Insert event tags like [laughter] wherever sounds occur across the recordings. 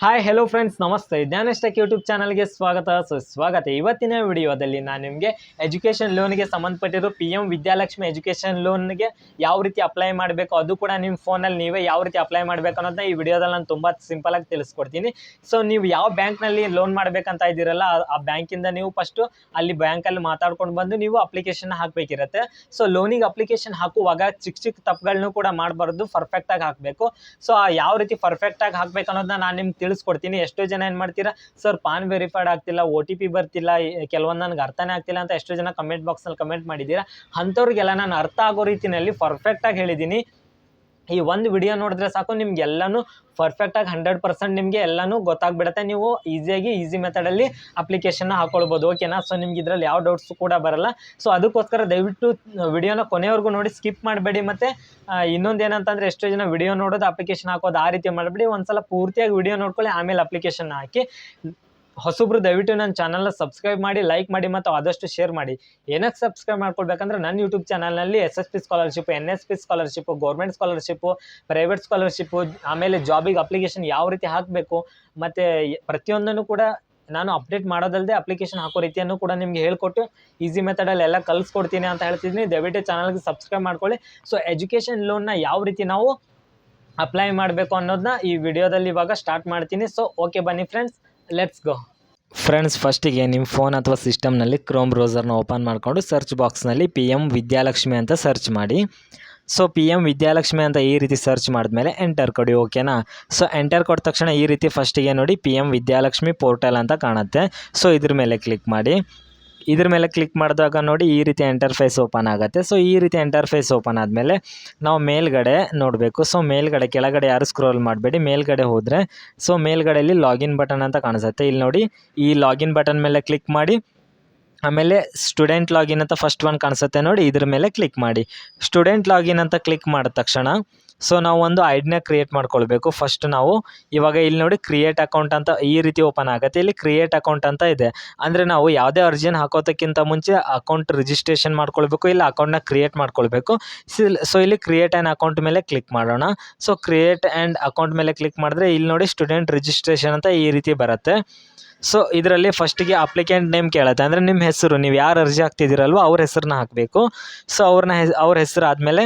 Hi hello friends ನಮಸ್ತೆ. ಜ್ಞಾನಷ್ಟಕ್ YouTube ಚಾನಲ್ಗೆ ಸ್ವಾಗತ. ಸುಸ್ವಾಗತ ಇವತ್ತಿನ ವಿಡಿಯೋದಲ್ಲಿ ನಾನು ನಿಮಗೆ ಎಜುಕೇಷನ್ ಲೋನ್ಗೆ ಸಂಬಂಧಪಟ್ಟಿರೋ ಪಿ ಎಂ ವಿದ್ಯಾಲಕ್ಷ್ಮಿ ಎಜುಕೇಷನ್ ಲೋನ್ಗೆ ಯಾವ ರೀತಿ ಅಪ್ಲೈ ಮಾಡಬೇಕು ಅದು ಕೂಡ ನಿಮ್ಮ ಫೋನಲ್ಲಿ ನೀವೇ ಯಾವ ರೀತಿ ಅಪ್ಲೈ ಮಾಡಬೇಕು ಅನ್ನೋದನ್ನ ಈ ವಿಡಿಯೋದಲ್ಲಿ ನಾನು ತುಂಬ ಸಿಂಪಲಾಗಿ ತಿಳಿಸ್ಕೊಡ್ತೀನಿ. ಸೊ ನೀವು ಯಾವ ಬ್ಯಾಂಕ್ನಲ್ಲಿ ಲೋನ್ ಮಾಡಬೇಕಂತ ಇದ್ದೀರಲ್ಲ, ಆ- ಆ ಬ್ಯಾಂಕಿಂದ ನೀವು ಫಸ್ಟು ಅಲ್ಲಿ ಬ್ಯಾಂಕಲ್ಲಿ ಮಾತಾಡ್ಕೊಂಡು ಬಂದು ನೀವು ಅಪ್ಲಿಕೇಶನ್ ಹಾಕಬೇಕಿರತ್ತೆ. ಸೊ ಲೋನಿಗೆ ಅಪ್ಲಿಕೇಶನ್ ಹಾಕುವಾಗ ಚಿಕ್ಕ ಚಿಕ್ಕ ತಪ್ಪುಗಳನ್ನೂ ಕೂಡ ಮಾಡಬಾರ್ದು ಪರ್ಫೆಕ್ಟಾಗಿ ಹಾಕಬೇಕು. ಸೊ ಯಾವ ರೀತಿ ಪರ್ಫೆಕ್ಟಾಗಿ ಹಾಕಬೇಕು ಅನ್ನೋದನ್ನ ನಾನು ನಿಮ್ಗೆ ತಿಳಿಸ್ಕೊಡ್ತೀನಿ. ಎಷ್ಟೋ ಜನ ಏನು ಮಾಡ್ತೀರಾ, ಸರ್, ಪಾನ್ ವೆರಿಫೈಡ್ ಆಗ್ತಿಲ್ಲ, ಒ ಟಿ ಪಿ ಬರ್ತಿಲ್ಲ ಕೆಲವೊಂದು ನನಗೆ ಅರ್ಥನೇ ಆಗ್ತಿಲ್ಲ ಅಂತ ಎಷ್ಟೋ ಜನ ಕಮೆಂಟ್ ಬಾಕ್ಸ್ನಲ್ಲಿ ಕಮೆಂಟ್ ಮಾಡಿದ್ದೀರಾ. ಅಂಥವ್ರಿಗೆಲ್ಲ ನಾನು ಅರ್ಥ ಆಗೋ ರೀತಿಯಲ್ಲಿ ಪರ್ಫೆಕ್ಟಾಗಿ ಹೇಳಿದ್ದೀನಿ. ಈ ಒಂದು ವಿಡಿಯೋ ನೋಡಿದ್ರೆ ಸಾಕು ನಿಮ್ಗೆ ಎಲ್ಲನೂ ಪರ್ಫೆಕ್ಟಾಗಿ ಹಂಡ್ರೆಡ್ ಪರ್ಸೆಂಟ್ ನಿಮಗೆ ಎಲ್ಲನೂ ಗೊತ್ತಾಗ್ಬಿಡುತ್ತೆ. ನೀವು ಈಸಿಯಾಗಿ ಈಸಿ ಮೆಥಡಲ್ಲಿ ಅಪ್ಲಿಕೇಶನ್ನ ಹಾಕೊಳ್ಬೋದು ಓಕೆನಾ ಸೊ ನಿಮ್ಗೆ ಇದರಲ್ಲಿ ಯಾವ ಡೌಟ್ಸು ಕೂಡ ಬರಲ್ಲ. ಸೊ ಅದಕ್ಕೋಸ್ಕರ ದಯವಿಟ್ಟು ವಿಡಿಯೋನ ಕೊನೆವರೆಗೂ ನೋಡಿ ಸ್ಕಿಪ್ ಮಾಡಬೇಡಿ ಮತ್ತು ಇನ್ನೊಂದು ಏನಂತಂದರೆ ಎಷ್ಟೋ ಜನ ವಿಡಿಯೋ ನೋಡೋದು ಅಪ್ಲಿಕೇಶನ್ ಹಾಕೋದು ಆ ರೀತಿ ಮಾಡಬೇಡಿ. ಒಂದ್ಸಲ ಪೂರ್ತಿಯಾಗಿ ವಿಡಿಯೋ ನೋಡ್ಕೊಳ್ಳಿ, ಆಮೇಲೆ ಅಪ್ಲಿಕೇಶನ್ ಹಾಕಿ. ಹೊಸಬ್ರು ದಯವಿಟ್ಟು ನನ್ನ ಚಾನಲ್ನ ಸಬ್ಸ್ಕ್ರೈಬ್ ಮಾಡಿ ಲೈಕ್ ಮಾಡಿ ಮತ್ತು ಆದಷ್ಟು ಶೇರ್ ಮಾಡಿ. ಏನಕ್ಕೆ ಸಬ್ಸ್ಕ್ರೈಬ್ ಮಾಡ್ಕೊಳ್ಬೇಕಂದ್ರೆ ನನ್ನ ಯೂಟ್ಯೂಬ್ ಚಾನಲ್ನಲ್ಲಿ S S P scholarship N S P scholarship government scholarship private scholarship ಆಮೇಲೆ ಜಾಬಿಗೆ ಅಪ್ಲಿಕೇಶನ್ ಯಾವ ರೀತಿ ಹಾಕಬೇಕು ಮತ್ತು ಪ್ರತಿಯೊಂದನ್ನು ಕೂಡ ನಾನು ಅಪ್ಡೇಟ್ ಮಾಡೋದಲ್ಲದೆ ಅಪ್ಲಿಕೇಶನ್ ಹಾಕೋ ರೀತಿಯನ್ನು ಕೂಡ ನಿಮಗೆ ಹೇಳ್ಕೊಟ್ಟು ಈಸಿ ಮೆಥಡಲ್ಲಿ ಎಲ್ಲ ಕಲಿಸ್ಕೊಡ್ತೀನಿ ಅಂತ ಹೇಳ್ತಿದ್ದೀನಿ. ದಯವಿಟ್ಟು ಚಾನಲ್ಗೆ ಸಬ್ಸ್ಕ್ರೈಬ್ ಮಾಡ್ಕೊಳ್ಳಿ. ಸೊ ಎಜುಕೇಷನ್ ಲೋನ್ನ ಯಾವ ರೀತಿ ನಾವು ಅಪ್ಲೈ ಮಾಡಬೇಕು ಅನ್ನೋದನ್ನ ಈ ವಿಡಿಯೋದಲ್ಲಿ ಇವಾಗ ಸ್ಟಾರ್ಟ್ ಮಾಡ್ತೀನಿ. ಸೊ ಓಕೆ ಬನ್ನಿ ಫ್ರೆಂಡ್ಸ್ ಲೆಟ್ಸ್ ಗೋ ಫ್ರೆಂಡ್ಸ್ ಫಸ್ಟಿಗೆ ನಿಮ್ಮ ಫೋನ್ ಅಥವಾ ಸಿಸ್ಟಮ್ನಲ್ಲಿ ಕ್ರೋಮ್ ಬ್ರೌಸರ್ನ ಓಪನ್ ಮಾಡಿಕೊಂಡು ಸರ್ಚ್ ಬಾಕ್ಸ್ನಲ್ಲಿ ಪಿ ಎಂ ವಿದ್ಯಾಲಕ್ಷ್ಮಿ ಅಂತ ಸರ್ಚ್ ಮಾಡಿ. ಸೊ ಪಿ ಎಂ ವಿದ್ಯಾಲಕ್ಷ್ಮಿ ಅಂತ ಈ ರೀತಿ ಸರ್ಚ್ ಮಾಡಿದ್ಮೇಲೆ ಎಂಟರ್ ಕೊಡಿ ಓಕೆನಾ ಸೊ ಎಂಟರ್ ಕೊಟ್ಟ ತಕ್ಷಣ ಈ ರೀತಿ ಫಸ್ಟಿಗೆ ನೋಡಿ ಪಿ ಎಂ ವಿದ್ಯಾಲಕ್ಷ್ಮಿ ಪೋರ್ಟಲ್ ಅಂತ ಕಾಣುತ್ತೆ. ಸೊ ಇದ್ರ ಮೇಲೆ ಕ್ಲಿಕ್ ಮಾಡಿ. ಇದ್ರ ಮೇಲೆ ಕ್ಲಿಕ್ ಮಾಡಿದಾಗ ನೋಡಿ ಈ ರೀತಿ ಎಂಟರ್ಫೇಸ್ ಓಪನ್ ಆಗುತ್ತೆ. ಸೊ ಈ ರೀತಿ ಎಂಟರ್ಫೇಸ್ ಓಪನ್ ಆದಮೇಲೆ ನಾವು ಮೇಲ್ಗಡೆ ನೋಡಬೇಕು. ಸೊ ಮೇಲ್ಗಡೆ ಕೆಳಗಡೆ ಯಾರು ಸ್ಕ್ರೋಲ್ ಮಾಡಬೇಡಿ. ಮೇಲ್ಗಡೆ ಹೋದರೆ ಸೊ ಮೇಲ್ಗಡೆಯಲ್ಲಿ ಲಾಗಿನ್ ಬಟನ್ ಅಂತ ಕಾಣಿಸುತ್ತೆ. ಇಲ್ಲಿ ನೋಡಿ, ಈ ಲಾಗಿನ್ ಬಟನ್ ಮೇಲೆ ಕ್ಲಿಕ್ ಮಾಡಿ, ಆಮೇಲೆ ಸ್ಟೂಡೆಂಟ್ ಲಾಗಿನ್ ಅಂತ ಫಸ್ಟ್ ಒನ್ ಕಾಣಿಸುತ್ತೆ ನೋಡಿ, ಇದ್ರ ಮೇಲೆ ಕ್ಲಿಕ್ ಮಾಡಿ. ಸ್ಟೂಡೆಂಟ್ ಲಾಗಿನ್ ಅಂತ ಕ್ಲಿಕ್ ಮಾಡಿದ ತಕ್ಷಣ ಸೊ ನಾವು ಒಂದು ಐಡ್ನ ಕ್ರಿಯೇಟ್ ಮಾಡ್ಕೊಳ್ಬೇಕು. ಫಸ್ಟ್ ನಾವು ಇವಾಗ ಇಲ್ಲಿ ನೋಡಿ ಕ್ರಿಯೇಟ್ ಅಕೌಂಟ್ ಅಂತ ಈ ರೀತಿ ಓಪನ್ ಆಗುತ್ತೆ. ಇಲ್ಲಿ ಕ್ರಿಯೇಟ್ ಅಕೌಂಟ್ ಅಂತ ಇದೆ. ಅಂದರೆ ನಾವು ಯಾವುದೇ ಅರ್ಜಿನ ಹಾಕೋದಕ್ಕಿಂತ ಮುಂಚೆ ಅಕೌಂಟ್ ರಿಜಿಸ್ಟ್ರೇಷನ್ ಮಾಡ್ಕೊಳ್ಬೇಕು, ಇಲ್ಲ ಅಕೌಂಟ್ನ ಕ್ರಿಯೇಟ್ ಮಾಡ್ಕೊಳ್ಬೇಕು. ಸೊ ಇಲ್ಲಿ ಕ್ರಿಯೇಟ್ ಆ್ಯಂಡ್ ಅಕೌಂಟ್ ಮೇಲೆ ಕ್ಲಿಕ್ ಮಾಡೋಣ. ಸೊ ಕ್ರಿಯೇಟ್ ಆ್ಯಂಡ್ ಅಕೌಂಟ್ ಮೇಲೆ ಕ್ಲಿಕ್ ಮಾಡಿದ್ರೆ ಇಲ್ಲಿ ನೋಡಿ ಸ್ಟೂಡೆಂಟ್ ರಿಜಿಸ್ಟ್ರೇಷನ್ ಅಂತ ಈ ರೀತಿ ಬರುತ್ತೆ. ಸೊ ಇದರಲ್ಲಿ ಫಸ್ಟಿಗೆ ಅಪ್ಲಿಕೆಂಟ್ ನೇಮ್ ಕೇಳುತ್ತೆ. ಅಂದರೆ ನಿಮ್ಮ ಹೆಸರು, ನೀವು ಯಾರು ಅರ್ಜಿ ಹಾಕ್ತಿದ್ದೀರಲ್ವೋ ಅವ್ರ ಹೆಸರನ್ನ ಹಾಕಬೇಕು. ಸೊ ಅವ್ರನ್ನ ಅವ್ರ ಹೆಸರು ಆದಮೇಲೆ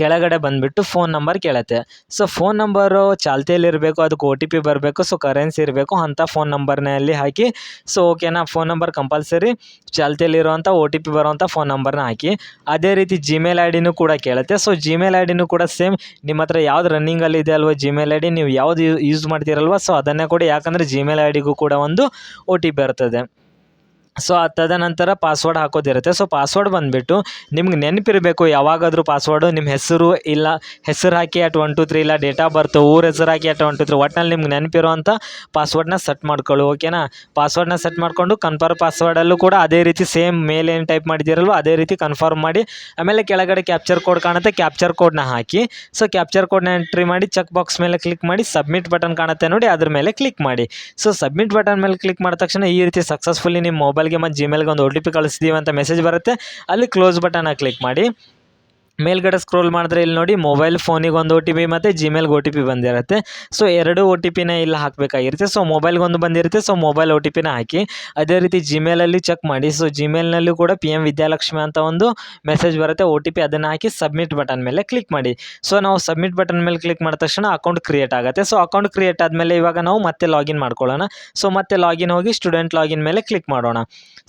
ಕೆಳಗಡೆ ಬಂದುಬಿಟ್ಟು ಫೋನ್ ನಂಬರ್ ಕೇಳುತ್ತೆ. ಸೊ ಫೋನ್ ನಂಬರು ಚಾಲ್ತಿಯಲ್ಲಿರಬೇಕು ಅದಕ್ಕೆ ಒ ಟಿ ಪಿ ಬರಬೇಕು ಸೊ ಕರೆನ್ಸಿ ಇರಬೇಕು ಅಂಥ ಫೋನ್ ನಂಬರ್ನಲ್ಲಿ ಹಾಕಿ ಸೊ ಓಕೆನಾ ಫೋನ್ ನಂಬರ್ ಕಂಪಲ್ಸರಿ ಚಾಲ್ತಿಯಲ್ಲಿರುವಂಥ ಒ ಟಿ ಪಿ ಬರುವಂಥ ಫೋನ್ ನಂಬರ್ನ ಹಾಕಿ, ಅದೇ ರೀತಿ ಜಿಮೇಲ್ ಐ ಡಿನೂ ಕೂಡ ಕೇಳುತ್ತೆ. ಸೊ ಜಿಮೇಲ್ ಐ ಡಿನೂ ಕೂಡ ಸೇಮ್ ನಿಮ್ಮ ಹತ್ರ ಯಾವ್ದು ರನ್ನಿಂಗಲ್ಲಿ ಇದೆ ಅಲ್ವಾ ಜಿಮೇಲ್ ಐ ಡಿ ನೀವು ಯಾವ್ದು ಯೂಸ್ ಮಾಡ್ತೀರಲ್ವ ಸೊ ಅದನ್ನೇ ಕೊಡಿ. ಯಾಕಂದರೆ ಜಿಮೇಲ್ ಐ ಡಿಗೂ ಕೂಡ ಒಂದು ಒ ಟಿ ಪಿ ಬರ್ತದೆ. ಸೊ ಆ ತದನಂತರ ಪಾಸ್ವರ್ಡ್ ಹಾಕೋದಿರುತ್ತೆ. ಸೊ ಪಾಸ್ವರ್ಡ್ ಬಂದುಬಿಟ್ಟು ನಿಮ್ಗೆ ನೆನಪಿರಬೇಕು, ಯಾವಾಗಾದರೂ ಪಾಸ್ವರ್ಡು ನಿಮ್ಮ ಹೆಸರು ಇಲ್ಲ, ಹೆಸರು ಹಾಕಿ ಅಟ್ ಒನ್ ಟು ತ್ರೀ ಇಲ್ಲ ಡೇಟ್ ಆಫ್ ಬರ್ತ್ ಊರ ಹೆಸರು ಹಾಕಿ ಅಟ್ ಒನ್ ಟು ತ್ರೀ ಒಟ್ನಲ್ಲಿ ನಿಮ್ಗೆ ನೆನಪಿರೋವಂಥ ಪಾಸ್ವರ್ಡ್ನ ಸೆಟ್ ಮಾಡ್ಕೊಳ್ಳಿ ಓಕೆನಾ ಪಾಸ್ವರ್ಡ್ನ ಸೆಟ್ ಮಾಡಿಕೊಂಡು ಕನ್ಫರ್ಮ್ ಪಾಸ್ವರ್ಡಲ್ಲೂ ಕೂಡ ಅದೇ ರೀತಿ ಸೇಮ್ ಮೇಲೆ ಏನು ಟೈಪ್ ಮಾಡಿದ್ದೀರಲ್ವ, ಅದೇ ರೀತಿ ಕನ್ಫರ್ಮ್ ಮಾಡಿ, ಆಮೇಲೆ ಕೆಳಗಡೆ ಕ್ಯಾಪ್ಚರ್ ಕೋಡ್ ಕಾಣುತ್ತೆ ಕ್ಯಾಪ್ಚರ್ ಕೋಡ್ನ ಹಾಕಿ. ಸೊ ಕ್ಯಾಪ್ಚರ್ ಕೋಡ್ನ ಎಂಟ್ರಿ ಮಾಡಿ ಚೆಕ್ ಬಾಕ್ಸ್ ಮೇಲೆ ಕ್ಲಿಕ್ ಮಾಡಿ ಸಬ್ಮಿಟ್ ಬಟನ್ ಕಾಣುತ್ತೆ ನೋಡಿ, ಅದ್ರ ಮೇಲೆ ಕ್ಲಿಕ್ ಮಾಡಿ. ಸೊ ಸಬ್ಮಿಟ್ ಬಟನ್ ಮೇಲೆ ಕ್ಲಿಕ್ ಮಾಡಿದ ತಕ್ಷಣ ಈ ರೀತಿ ಸಕ್ಸಸ್ಫುಲಿ ನಿಮ್ಮ ಮೊಬೈಲ್ಗೆ ಮತ್ತು ಜಿಮೇಲ್ಗೆ ಒಂದು ಒ ಟಿ ಪಿ ಕಳಿಸ್ತೀವಿ ಅಂತ ಮೆಸೇಜ್ ಬರುತ್ತೆ. ಅಲ್ಲಿ ಕ್ಲೋಸ್ ಬಟನ್ನ ಕ್ಲಿಕ್ ಮಾಡಿ. ಮೇಲ್ಗಡೆ ಸ್ಕ್ರೋಲ್ ಮಾಡಿದ್ರೆ ಇಲ್ಲಿ ನೋಡಿ ಮೊಬೈಲ್ ಫೋನಿಗೆ ಒಂದು ಒ ಟಿ ಪಿ ಮತ್ತು ಜಿಮೇಲ್ಗೆ ಒ ಟಿ ಪಿ ಬಂದಿರುತ್ತೆ. ಸೊ ಎರಡು ಒ ಟಿ ಪಿನ ಇಲ್ಲಿ ಹಾಕಬೇಕಾಗಿರುತ್ತೆ. ಸೊ ಮೊಬೈಲ್ಗೆ ಒಂದು ಬಂದಿರುತ್ತೆ. ಸೊ ಮೊಬೈಲ್ ಒ ಟಿ ಪಿನ ಹಾಕಿ ಅದೇ ರೀತಿ ಜಿಮೇಲಲ್ಲಿ ಚೆಕ್ ಮಾಡಿ. ಸೊ ಜಿಮೇಲ್ನಲ್ಲೂ ಕೂಡ ಪಿ ಎಂ ವಿದ್ಯಾಲಕ್ಷ್ಮಿ ಅಂತ ಒಂದು ಮೆಸೇಜ್ ಬರುತ್ತೆ. ಒ ಟಿ ಪಿ ಅದನ್ನು ಹಾಕಿ ಸಬ್ಮಿಟ್ ಬಟನ್ ಮೇಲೆ ಕ್ಲಿಕ್ ಮಾಡಿ. ಸೊ ನಾವು ಸಬ್ಮಿಟ್ ಬಟನ್ ಮೇಲೆ ಕ್ಲಿಕ್ ಮಾಡಿದ ತಕ್ಷಣ ಅಕೌಂಟ್ ಕ್ರಿಯೇಟ್ ಆಗುತ್ತೆ. ಸೊ ಅಕೌಂಟ್ ಕ್ರಿಯೇಟ್ ಆದಮೇಲೆ ಇವಾಗ ನಾವು ಮತ್ತೆ ಲಾಗಿನ್ ಮಾಡ್ಕೊಳ್ಳೋಣ. ಸೊ ಮತ್ತೆ ಲಾಗಿನ್ ಹೋಗಿ ಸ್ಟೂಡೆಂಟ್ ಲಾಗಿನ್ ಮೇಲೆ ಕ್ಲಿಕ್ ಮಾಡೋಣ.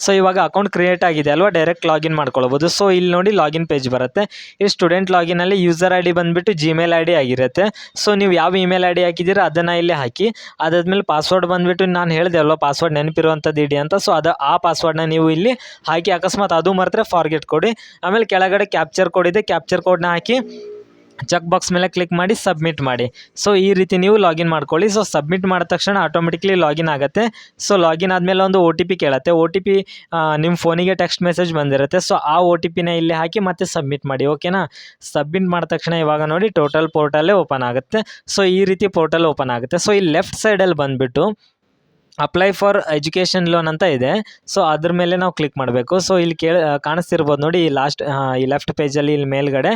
ಸೊ ಇವಾಗ ಅಕೌಂಟ್ ಕ್ರಿಯೇಟ್ ಆಗಿದೆ ಅಲ್ವಾ? ಡೈರೆಕ್ಟ್ ಲಾಗಿನ್ ಮಾಡ್ಕೊಳ್ಬೋದು. ಸೊ ಇಲ್ಲಿ ನೋಡಿ ಲಾಗಿನ್ ಪೇಜ್ ಬರುತ್ತೆ. ಈ ಸ್ಟೂಡೆಂಟ್ ಲಾಗಿನಲ್ಲಿ ಯೂಸರ್ ಐ ಡಿ ಬಂದುಬಿಟ್ಟು ಜಿಮೇಲ್ ಐ ಡಿ ಆಗಿರುತ್ತೆ. ಸೊ ನೀವು ಯಾವ ಇಮೇಲ್ ಐ ಡಿ ಹಾಕಿದ್ದೀರಾ ಅದನ್ನು ಇಲ್ಲಿ ಹಾಕಿ, ಅದಾದಮೇಲೆ ಪಾಸ್ವರ್ಡ್ ಬಂದುಬಿಟ್ಟು ನಾನು ಹೇಳಿದೆ ಅಲ್ವ ಪಾಸ್ವರ್ಡ್ ನೆನಪಿರುವಂಥದ್ದು ಇಡಿ ಅಂತ. ಸೊ ಅದು ಆ ಪಾಸ್ವರ್ಡ್ನ ನೀವು ಇಲ್ಲಿ ಹಾಕಿ, ಅಕಸ್ಮಾತ್ ಅದು ಮರೆತರೆ ಫಾರ್ಗೆಟ್ ಕೊಡಿ. ಆಮೇಲೆ ಕೆಳಗಡೆ ಕ್ಯಾಪ್ಚರ್ ಕೋಡ್ ಇದೆ ಕ್ಯಾಪ್ಚರ್ ಕೋಡ್ನ ಹಾಕಿ ಚೆಕ್ ಬಾಕ್ಸ್ ಮೇಲೆ ಕ್ಲಿಕ್ ಮಾಡಿ ಸಬ್ಮಿಟ್ ಮಾಡಿ. ಸೊ ಈ ರೀತಿ ನೀವು ಲಾಗಿನ್ ಮಾಡ್ಕೊಳ್ಳಿ. ಸೊ ಸಬ್ಮಿಟ್ ಮಾಡಿದ ತಕ್ಷಣ ಆಟೋಮೆಟಿಕ್ಲಿ ಲಾಗಿನ್ ಆಗುತ್ತೆ. ಸೊ ಲಾಗಿನ್ ಆದಮೇಲೆ ಒಂದು ಓ ಟಿ ಪಿ ಕೇಳುತ್ತೆ. ಒ ಟಿ ಪಿ ನಿಮ್ಮ ಫೋನಿಗೆ ಟೆಕ್ಸ್ಟ್ ಮೆಸೇಜ್ ಬಂದಿರುತ್ತೆ. ಸೊ ಆ ಒ ಟಿ ಪಿನ ಇಲ್ಲಿ ಹಾಕಿ ಮತ್ತೆ ಸಬ್ಮಿಟ್ ಮಾಡಿ. ಓಕೆನಾ ಸಬ್ಮಿಟ್ ಮಾಡಿದ ತಕ್ಷಣ ಇವಾಗ ನೋಡಿ ಟೋಟಲ್ ಪೋರ್ಟಲ್ಲೇ ಓಪನ್ ಆಗುತ್ತೆ. ಸೊ ಈ ರೀತಿ ಪೋರ್ಟಲ್ ಓಪನ್ ಆಗುತ್ತೆ. ಸೊ ಈ ಲೆಫ್ಟ್ ಸೈಡಲ್ಲಿ ಬಂದುಬಿಟ್ಟು ಅಪ್ಲೈ ಫಾರ್ ಎಜುಕೇಷನ್ ಲೋನ್ ಅಂತ ಇದೆ. ಸೊ ಅದ್ರ ಮೇಲೆ ನಾವು ಕ್ಲಿಕ್ ಮಾಡಬೇಕು. ಸೊ ಇಲ್ಲಿ ಕೇಳಿ ಕಾಣಿಸ್ತಿರ್ಬೋದು ನೋಡಿ, ಈ ಲಾಸ್ಟ್ ಈ ಲೆಫ್ಟ್ ಪೇಜಲ್ಲಿ ಇಲ್ಲಿ ಮೇಲ್ಗಡೆ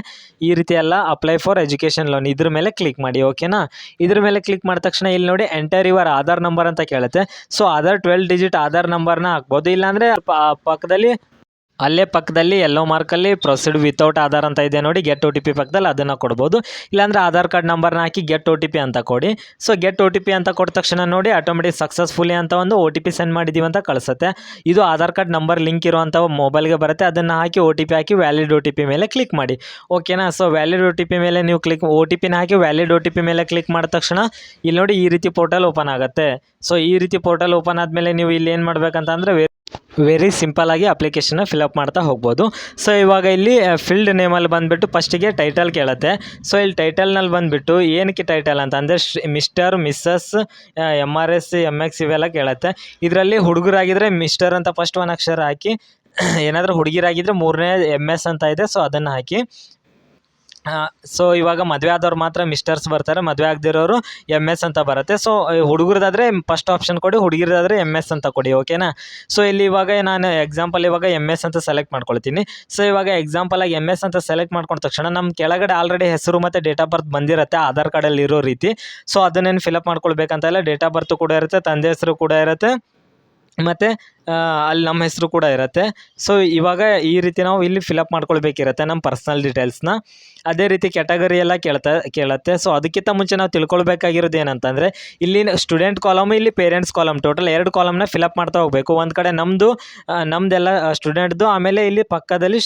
ಈ ರೀತಿ ಎಲ್ಲ ಅಪ್ಲೈ ಫಾರ್ ಎಜುಕೇಷನ್ ಲೋನ್ ಇದ್ರ ಮೇಲೆ ಕ್ಲಿಕ್ ಮಾಡಿ ಓಕೆನಾ ಇದ್ರ ಮೇಲೆ ಕ್ಲಿಕ್ ಮಾಡಿದ ತಕ್ಷಣ ಇಲ್ಲಿ ನೋಡಿ ಎಂಟರ್ ಯುವರ್ ಆಧಾರ್ ನಂಬರ್ ಅಂತ ಕೇಳುತ್ತೆ. So Aadhaar twelve digit Aadhaar ನಂಬರ್ನ ಹಾಕ್ಬೋದು. ಇಲ್ಲಾಂದರೆ ಪಕ್ಕದಲ್ಲಿ ಅಲ್ಲೇ ಪಕ್ಕದಲ್ಲಿ ಎಲ್ಲೋ ಮಾರ್ಕಲ್ಲಿ ಪ್ರೊಸೀಡ್ ವಿತೌಟ್ ಆಧಾರ್ ಅಂತ ಇದೆ ನೋಡಿ ಗೆಟ್ ಒ ಟಿ ಪಿ ಪಕ್ಕದಲ್ಲಿ ಅದನ್ನು ಕೊಡ್ಬೋದು. ಇಲ್ಲಾಂದರೆ ಆಧಾರ್ ಕಾರ್ಡ್ ನಂಬರ್ನ ಹಾಕಿ ಗೆಟ್ ಒ ಟಿ ಪಿ ಅಂತ ಕೊಡಿ. So get O T P ಅಂತ ಕೊಟ್ಟ ತಕ್ಷಣ ನೋಡಿ ಆಟೋಮೆಟಿಕ್ ಸಕ್ಸಸ್ಫುಲಿ ಅಂತ ಒಂದು ಒ ಟಿ ಪಿ ಸೆಂಡ್ ಮಾಡಿದ್ದೀವಿ ಅಂತ ಕಳಿಸುತ್ತೆ. ಇದು ಆಧಾರ್ ಕಾರ್ಡ್ ನಂಬರ್ ಲಿಂಕ್ ಇರುವಂಥ ಮೊಬೈಲ್ಗೆ ಬರುತ್ತೆ. ಅದನ್ನು ಹಾಕಿ ಒ ಟಿ ಪಿ ಹಾಕಿ ವ್ಯಾಲಿಡ್ ಒ ಟಿ ಪಿ ಮೇಲೆ ಕ್ಲಿಕ್ ಮಾಡಿ. ಓಕೆನಾ so valid O T P ಮೇಲೆ ನೀವು ಕ್ಲಿಕ್ ಒ ಟಿ ಪಿನ ಹಾಕಿ ವ್ಯಾಲಿಡ್ ಒ ಟಿ ಪಿ ಮೇಲೆ ಕ್ಲಿಕ್ ಮಾಡಿದ ತಕ್ಷಣ ಇಲ್ಲಿ ನೋಡಿ ಈ ರೀತಿ ಪೋರ್ಟಲ್ ಓಪನ್ ಆಗುತ್ತೆ. ಸೊ ಈ ರೀತಿ ಪೋರ್ಟಲ್ ಓಪನ್ ಆದಮೇಲೆ ನೀವು ಇಲ್ಲಿ ಏನು ಮಾಡ್ಬೇಕಂತ ಅಂದರೆ ವೆರಿ ಸಿಂಪಲ್ ಆಗಿ ಅಪ್ಲಿಕೇಶನ್ನ ಫಿಲಪ್ ಮಾಡ್ತಾ ಹೋಗ್ಬೋದು. ಸೊ ಇವಾಗ ಇಲ್ಲಿ ಫೀಲ್ಡ್ ನೇಮಲ್ಲಿ ಬಂದುಬಿಟ್ಟು ಫಸ್ಟಿಗೆ ಟೈಟಲ್ ಕೇಳುತ್ತೆ. ಸೊ ಇಲ್ಲಿ ಟೈಟಲ್ನಲ್ಲಿ ಬಂದುಬಿಟ್ಟು ಏನಕ್ಕೆ ಟೈಟಲ್ ಅಂತ ಅಂದರೆ mister missus M R S M X ಇವೆಲ್ಲ ಕೇಳುತ್ತೆ. ಇದರಲ್ಲಿ ಹುಡುಗರಾಗಿದ್ದರೆ ಮಿಸ್ಟರ್ ಅಂತ ಫಸ್ಟ್ ಒನ್ ಅಕ್ಷರ ಹಾಕಿ, [clears throat] ಏನಾದರೂ ಹುಡುಗಿರಾಗಿದ್ದರೆ ಮೂರನೇ ಎಂ ಎಸ್ ಅಂತ ಇದೆ. ಸೊ ಅದನ್ನು ಹಾಕಿ ಸೊ ಇವಾಗ ಮದುವೆ ಆದವ್ರು ಮಾತ್ರ ಮಿಸ್ಟರ್ಸ್ ಬರ್ತಾರೆ, ಮದುವೆ ಆಗದಿರೋರು ಎಂ ಎಸ್ ಅಂತ ಬರುತ್ತೆ. ಸೊ ಹುಡುಗರದಾದ್ರೆ ಫಸ್ಟ್ ಆಪ್ಷನ್ ಕೊಡಿ, ಹುಡುಗಿರದಾದ್ರೆ ಎಂ ಎಸ್ ಅಂತ ಕೊಡಿ ಓಕೆನಾ ಸೊ ಇಲ್ಲಿ ಇವಾಗ ನಾನು ಎಕ್ಸಾಂಪಲ್ ಇವಾಗ ಎಂ ಎಸ್ ಅಂತ ಸೆಲೆಕ್ಟ್ ಮಾಡ್ಕೊಳ್ತೀನಿ. ಸೊ ಇವಾಗ ಎಕ್ಸಾಂಪಲಾಗಿ ಎಂ ಎಸ್ ಅಂತ ಸೆಲೆಕ್ಟ್ ಮಾಡ್ಕೊಂಡ ತಕ್ಷಣ ನಮ್ಮ ಕೆಳಗಡೆ ಆಲ್ರೆಡಿ ಹೆಸರು ಮತ್ತು ಡೇಟ್ ಆಫ್ ಬರ್ತ್ ಬಂದಿರುತ್ತೆ, ಆಧಾರ್ ಕಾರ್ಡಲ್ಲಿ ಇರೋ ರೀತಿ. ಸೊ ಅದನ್ನೇನು ಫಿಲಪ್ ಮಾಡ್ಕೊಳ್ಬೇಕಂತ ಇಲ್ಲ ಡೇಟ್ ಆಫ್ ಬರ್ತ್ ಕೂಡ ಇರುತ್ತೆ, ತಂದೆ ಹೆಸರು ಕೂಡ ಇರುತ್ತೆ, ಮತ್ತು ಅಲ್ಲಿ ನಮ್ಮ ಹೆಸರು ಕೂಡ ಇರುತ್ತೆ. ಸೊ ಇವಾಗ ಈ ರೀತಿ ನಾವು ಇಲ್ಲಿ ಫಿಲಪ್ ಮಾಡ್ಕೊಳ್ಬೇಕಿರುತ್ತೆ ನಮ್ಮ ಪರ್ಸ್ನಲ್ ಡೀಟೇಲ್ಸ್ನ ಅದೇ ರೀತಿ ಕ್ಯಾಟಗರಿ ಎಲ್ಲ ಕೇಳ್ತಾ, ಕೇಳುತ್ತೆ. ಸೊ ಅದಕ್ಕಿಂತ ಮುಂಚೆ ನಾವು ತಿಳ್ಕೊಳ್ಬೇಕಾಗಿರೋದು ಏನಂತಂದರೆ, ಇಲ್ಲಿ ಸ್ಟೂಡೆಂಟ್ ಕಾಲಮ್ ಇಲ್ಲಿ ಪೇರೆಂಟ್ಸ್ ಕಾಲಮ್ ಟೋಟಲ್ ಎರಡು ಕಾಲಮ್ನ ಫಿಲಪ್ ಮಾಡ್ತಾ ಹೋಗಬೇಕು. ಒಂದು ಕಡೆ ನಮ್ಮದು ನಮ್ಮದೆಲ್ಲ ಸ್ಟೂಡೆಂಟ್ದು ಆಮೇಲೆ ಇಲ್ಲಿ ಪಕ್ಕದಲ್ಲಿ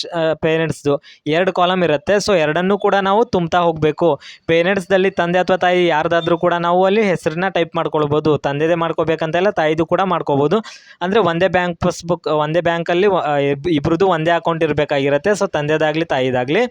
ಪೇರೆಂಟ್ಸ್ದು ಎರಡು ಕಾಲಮ್ ಇರುತ್ತೆ. ಸೊ ಎರಡನ್ನೂ ಕೂಡ ನಾವು ತುಂಬ್ತಾ ಹೋಗಬೇಕು. ಪೇರೆಂಟ್ಸ್ದಲ್ಲಿ ತಂದೆ ಅಥವಾ ತಾಯಿ ಯಾರ್ದಾದ್ರೂ ಕೂಡ ನಾವು ಅಲ್ಲಿ ಹೆಸರನ್ನ ಟೈಪ್ ಮಾಡ್ಕೊಳ್ಬೋದು. ತಂದೆದೇ ಮಾಡ್ಕೋಬೇಕಂತೆಲ್ಲ ತಾಯಿದು ಕೂಡ ಮಾಡ್ಕೋಬೋದು. ಅಂದರೆ ಒಂದೇ ಬ್ಯಾಂಕ್ ಪಾಸ್ಬುಕ್ ಒಂದೇ ಬ್ಯಾಂಕಲ್ಲಿ ಇಬ್ರದ್ದು ಒಂದೇ ಅಕೌಂಟ್ ಇರಬೇಕಾಗಿರುತ್ತೆ. ಸೊ ತಂದೆದಾಗಲಿ ತಾಯಿದಾಗಲಿ.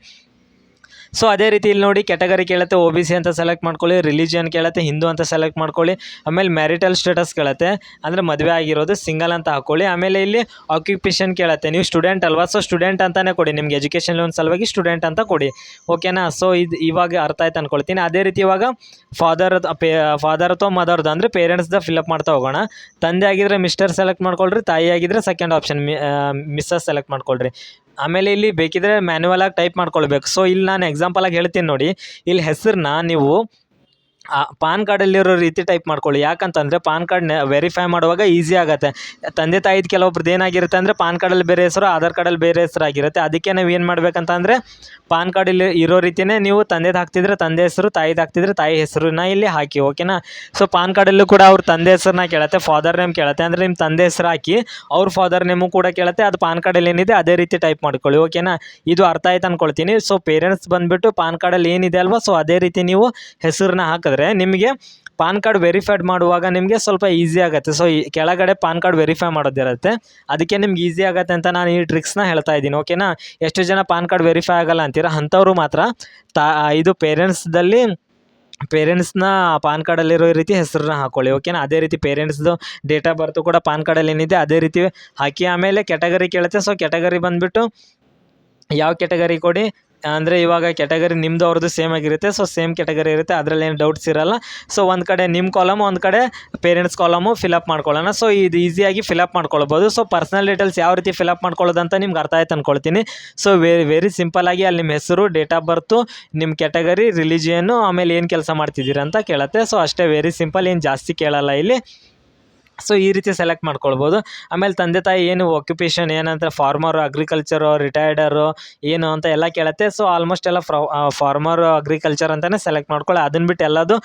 ಸೊ ಅದೇ ರೀತಿ ಇಲ್ಲಿ ನೋಡಿ ಕ್ಯಾಟಗರಿ ಕೇಳುತ್ತೆ ಒ ಬಿ ಸಿ ಅಂತ ಸೆಲೆಕ್ಟ್ ಮಾಡ್ಕೊಳ್ಳಿ ರಿಲಿಜಿಯನ್ ಕೇಳುತ್ತೆ, ಹಿಂದೂ ಅಂತ ಸೆಲೆಕ್ಟ್ ಮಾಡ್ಕೊಳ್ಳಿ, ಆಮೇಲೆ ಮ್ಯಾರಿಟಲ್ ಸ್ಟೇಟಸ್ ಕೇಳುತ್ತೆ, ಅಂದರೆ ಮದುವೆ ಆಗಿರೋದು ಸಿಂಗಲ್ ಅಂತ ಹಾಕ್ಕೊಳ್ಳಿ ಆಮೇಲೆ ಇಲ್ಲಿ ಆಕ್ಯುಪೇಷನ್ ಕೇಳುತ್ತೆ, ನೀವು ಸ್ಟೂಡೆಂಟ್ ಅಲ್ವಾ? ಸೊ ಸ್ಟೂಡೆಂಟ್ ಅಂತಲೇ ಕೊಡಿ, ನಿಮಗೆ ಎಜುಕೇಷನ್ ಲೋನ್ ಸಲುವಾಗಿ ಸ್ಟೂಡೆಂಟ್ ಅಂತ ಕೊಡಿ ಓಕೆನಾ ಸೊ ಇದು ಇವಾಗ ಅರ್ಥ ಆಯ್ತು ಅಂದ್ಕೊಳ್ತೀನಿ ಅದೇ ರೀತಿ ಇವಾಗ ಫಾದರ್ ಪೇ ಫಾದರ್ ಅಥವಾ ಮದರ್ದು ಅಂದರೆ ಪೇರೆಂಟ್ಸ್ದ ಫಿಲಪ್ ಮಾಡ್ತಾ ಹೋಗೋಣ. ತಂದೆ ಆಗಿದ್ರೆ ಮಿಸ್ಟರ್ ಸೆಲೆಕ್ಟ್ ಮಾಡ್ಕೊಳ್ರಿ, ತಾಯಿ ಆಗಿದ್ರೆ ಸೆಕೆಂಡ್ ಆಪ್ಷನ್ ಮಿಸ್ಸಸ್ ಸೆಲೆಕ್ಟ್ ಮಾಡ್ಕೊಳ್ರಿ. ಆಮೇಲೆ ಇಲ್ಲಿ ಬೇಕಿದ್ರೆ ಮ್ಯಾನ್ಯುವಲ್ ಆಗಿ ಟೈಪ್ ಮಾಡ್ಕೊಳ್ಬೇಕು. ಸೊ ಇಲ್ಲಿ ನಾನು ಎಕ್ಸಾಂಪಲ್ ಆಗಿ ಹೇಳ್ತೀನಿ ನೋಡಿ. ಇಲ್ಲಿ ಹೆಸರನ್ನ ನೀವು ಆ, ಪಾನ್ ಕಾರ್ಡಲ್ಲಿರೋ ರೀತಿ ಟೈಪ್ ಮಾಡ್ಕೊಳ್ಳಿ. ಯಾಕಂತಂದರೆ ಪಾನ್ ಕಾರ್ಡ್ನ ವೆರಿಫೈ ಮಾಡುವಾಗ ಈಸಿ ಆಗುತ್ತೆ. ತಂದೆ ತಾಯಿದು ಕೆಲವೊಬ್ರದ್ದು ಏನಾಗಿರುತ್ತೆ ಅಂದರೆ ಪಾನ್ ಕಾರ್ಡಲ್ಲಿ ಬೇರೆ ಹೆಸರು, ಆಧಾರ್ ಕಾರ್ಡಲ್ಲಿ ಬೇರೆ ಹೆಸರು ಆಗಿರುತ್ತೆ. ಅದಕ್ಕೆ ನಾವು ಏನು ಮಾಡಬೇಕಂತಂದರೆ ಪಾನ್ ಕಾರ್ಡಲ್ಲಿ ಇರೋ ರೀತಿಯೇ ನೀವು ತಂದೆದು ಹಾಕ್ತಿದ್ರೆ ತಂದೆ ಹೆಸರು, ತಾಯಿದು ಹಾಕ್ತಿದ್ರೆ ತಾಯಿ ಹೆಸರನ್ನ ಇಲ್ಲಿ ಹಾಕಿ ಓಕೆನಾ ಸೊ ಪಾನ್ ಕಾರ್ಡಲ್ಲೂ ಕೂಡ ಅವ್ರ ತಂದೆ ಹೆಸರನ್ನ ಕೇಳುತ್ತೆ ಫಾದರ್ ನೇಮ್ ಕೇಳುತ್ತೆ. ಅಂದರೆ ನಿಮ್ಮ ತಂದೆ ಹೆಸರು ಹಾಕಿ ಅವ್ರ ಫಾದರ್ ನೇಮು ಕೂಡ ಕೇಳುತ್ತೆ. ಅದು ಪಾನ್ ಕಾರ್ಡಲ್ಲಿ ಏನಿದೆ ಅದೇ ರೀತಿ ಟೈಪ್ ಮಾಡ್ಕೊಳ್ಳಿ ಓಕೆನಾ ಇದು ಅರ್ಥ ಆಯ್ತು ಅಂದ್ಕೊಳ್ತೀನಿ ಸೊ ಪೇರೆಂಟ್ಸ್ ಬಂದುಬಿಟ್ಟು ಪಾನ್ ಕಾರ್ಡಲ್ಲಿ ಏನಿದೆ ಅಲ್ವಾ? ಸೊ ಅದೇ ರೀತಿ ನೀವು ಹೆಸರನ್ನ ಹಾಕಿದ್ರೆ ನಿಮಗೆ ಪಾನ್ ಕಾರ್ಡ್ ವೆರಿಫೈಡ್ ಮಾಡುವಾಗ ನಿಮಗೆ ಸ್ವಲ್ಪ ಈಸಿ ಆಗುತ್ತೆ. ಸೊ ಈ ಕೆಳಗಡೆ ಪಾನ್ ಕಾರ್ಡ್ ವೆರಿಫೈ ಮಾಡೋದಿರುತ್ತೆ ಅದಕ್ಕೆ ನಿಮ್ಗೆ ಈಸಿ ಆಗುತ್ತೆ ಅಂತ ನಾನು ಈ ಟ್ರಿಕ್ಸ್ನ ಹೇಳ್ತಾ ಇದ್ದೀನಿ. ಓಕೆನಾ ಎಷ್ಟು ಜನ ಪಾನ್ ಕಾರ್ಡ್ ವೆರಿಫೈ ಆಗಲ್ಲ ಅಂತೀರ? ಅಂಥವ್ರು ಮಾತ್ರ ತಾ, ಇದು ಪೇರೆಂಟ್ಸ್ದಲ್ಲಿ ಪೇರೆಂಟ್ಸ್ನ ಪಾನ್ ಕಾರ್ಡಲ್ಲಿರೋ ರೀತಿ ಹೆಸರನ್ನ ಹಾಕ್ಕೊಳ್ಳಿ ಓಕೆನಾ ಅದೇ ರೀತಿ ಪೇರೆಂಟ್ಸ್ದು ಡೇಟ್ ಆಫ್ ಬರ್ತು ಕೂಡ ಪಾನ್ ಕಾರ್ಡಲ್ಲಿ ಏನಿದೆ ಅದೇ ರೀತಿ ಹಾಕಿ ಆಮೇಲೆ ಕ್ಯಾಟಗರಿ ಕೇಳುತ್ತೆ. ಸೊ ಕ್ಯಾಟಗರಿ ಬಂದುಬಿಟ್ಟು ಯಾವ ಕ್ಯಾಟಗರಿ ಕೊಡಿ? ಅಂದರೆ ಇವಾಗ ಕ್ಯಾಟಗರಿ ನಿಮ್ಮದು ಅವ್ರದ್ದು ಸೇಮ್ ಆಗಿರುತ್ತೆ. ಸೊ ಸೇಮ್ ಕ್ಯಾಟಗರಿ ಇರುತ್ತೆ. ಅದರಲ್ಲಿ ಏನು ಡೌಟ್ಸ್ ಇರಲ್ಲ. ಸೊ ಒಂದು ಕಡೆ ನಿಮ್ಮ ಕಾಲಮ್ ಒಂದು ಕಡೆ ಪೇರೆಂಟ್ಸ್ ಕಾಲಮು ಫಿಲಪ್ ಮಾಡ್ಕೊಳ್ಳೋಣ. ಸೊ ಇದು ಈಸಿಯಾಗಿ ಫಿಲಪ್ ಮಾಡ್ಕೊಳ್ಬೋದು. ಸೊ ಪರ್ಸ್ನಲ್ ಡೀಟೇಲ್ಸ್ ಯಾವ ರೀತಿ ಫಿಲಪ್ ಮಾಡ್ಕೊಳ್ಳೋದು ಅಂತ ನಿಮ್ಗೆ ಅರ್ಥ ಆಯ್ತು ಅಂದ್ಕೊಳ್ತೀನಿ ಸೊ ವೆರಿ ವೆರಿ ಆಗಿ ಅಲ್ಲಿ ನಿಮ್ಮ ಹೆಸರು ಡೇಟ್ ಆಫ್ ಬರ್ತು ನಿಮ್ಮ ಕ್ಯಾಟಗರಿ ರಿಲಿಜಿಯನ್ನು ಆಮೇಲೆ ಏನು ಕೆಲಸ ಮಾಡ್ತಿದ್ದೀರಾ ಅಂತ ಕೇಳುತ್ತೆ. ಸೊ ಅಷ್ಟೇ ವೆರಿ ಸಿಂಪಲ್ ಏನು ಜಾಸ್ತಿ ಕೇಳಲ್ಲ ಇಲ್ಲಿ. ಸೊ ಈ ರೀತಿ ಸೆಲೆಕ್ಟ್ ಮಾಡ್ಕೊಳ್ಬೋದು. ಆಮೇಲೆ ತಂದೆ ತಾಯಿ ಏನು ಆಕ್ಯುಪೇಷನ್ ಏನಂತ ಫಾರ್ಮರು ಅಗ್ರಿಕಲ್ಚರು ರಿಟೈರ್ಡರು ಏನು ಅಂತ ಎಲ್ಲ ಕೇಳುತ್ತೆ. ಸೊ ಆಲ್ಮೋಸ್ಟ್ ಎಲ್ಲ ಫಾರ್ಮರ್ ಅಗ್ರಿಕಲ್ಚರ್ ಅಂತಲೇ ಸೆಲೆಕ್ಟ್ ಮಾಡ್ಕೊಳ್ಳಿ. ಅದನ್ನು ಬಿಟ್ಟು ಎಲ್ಲದು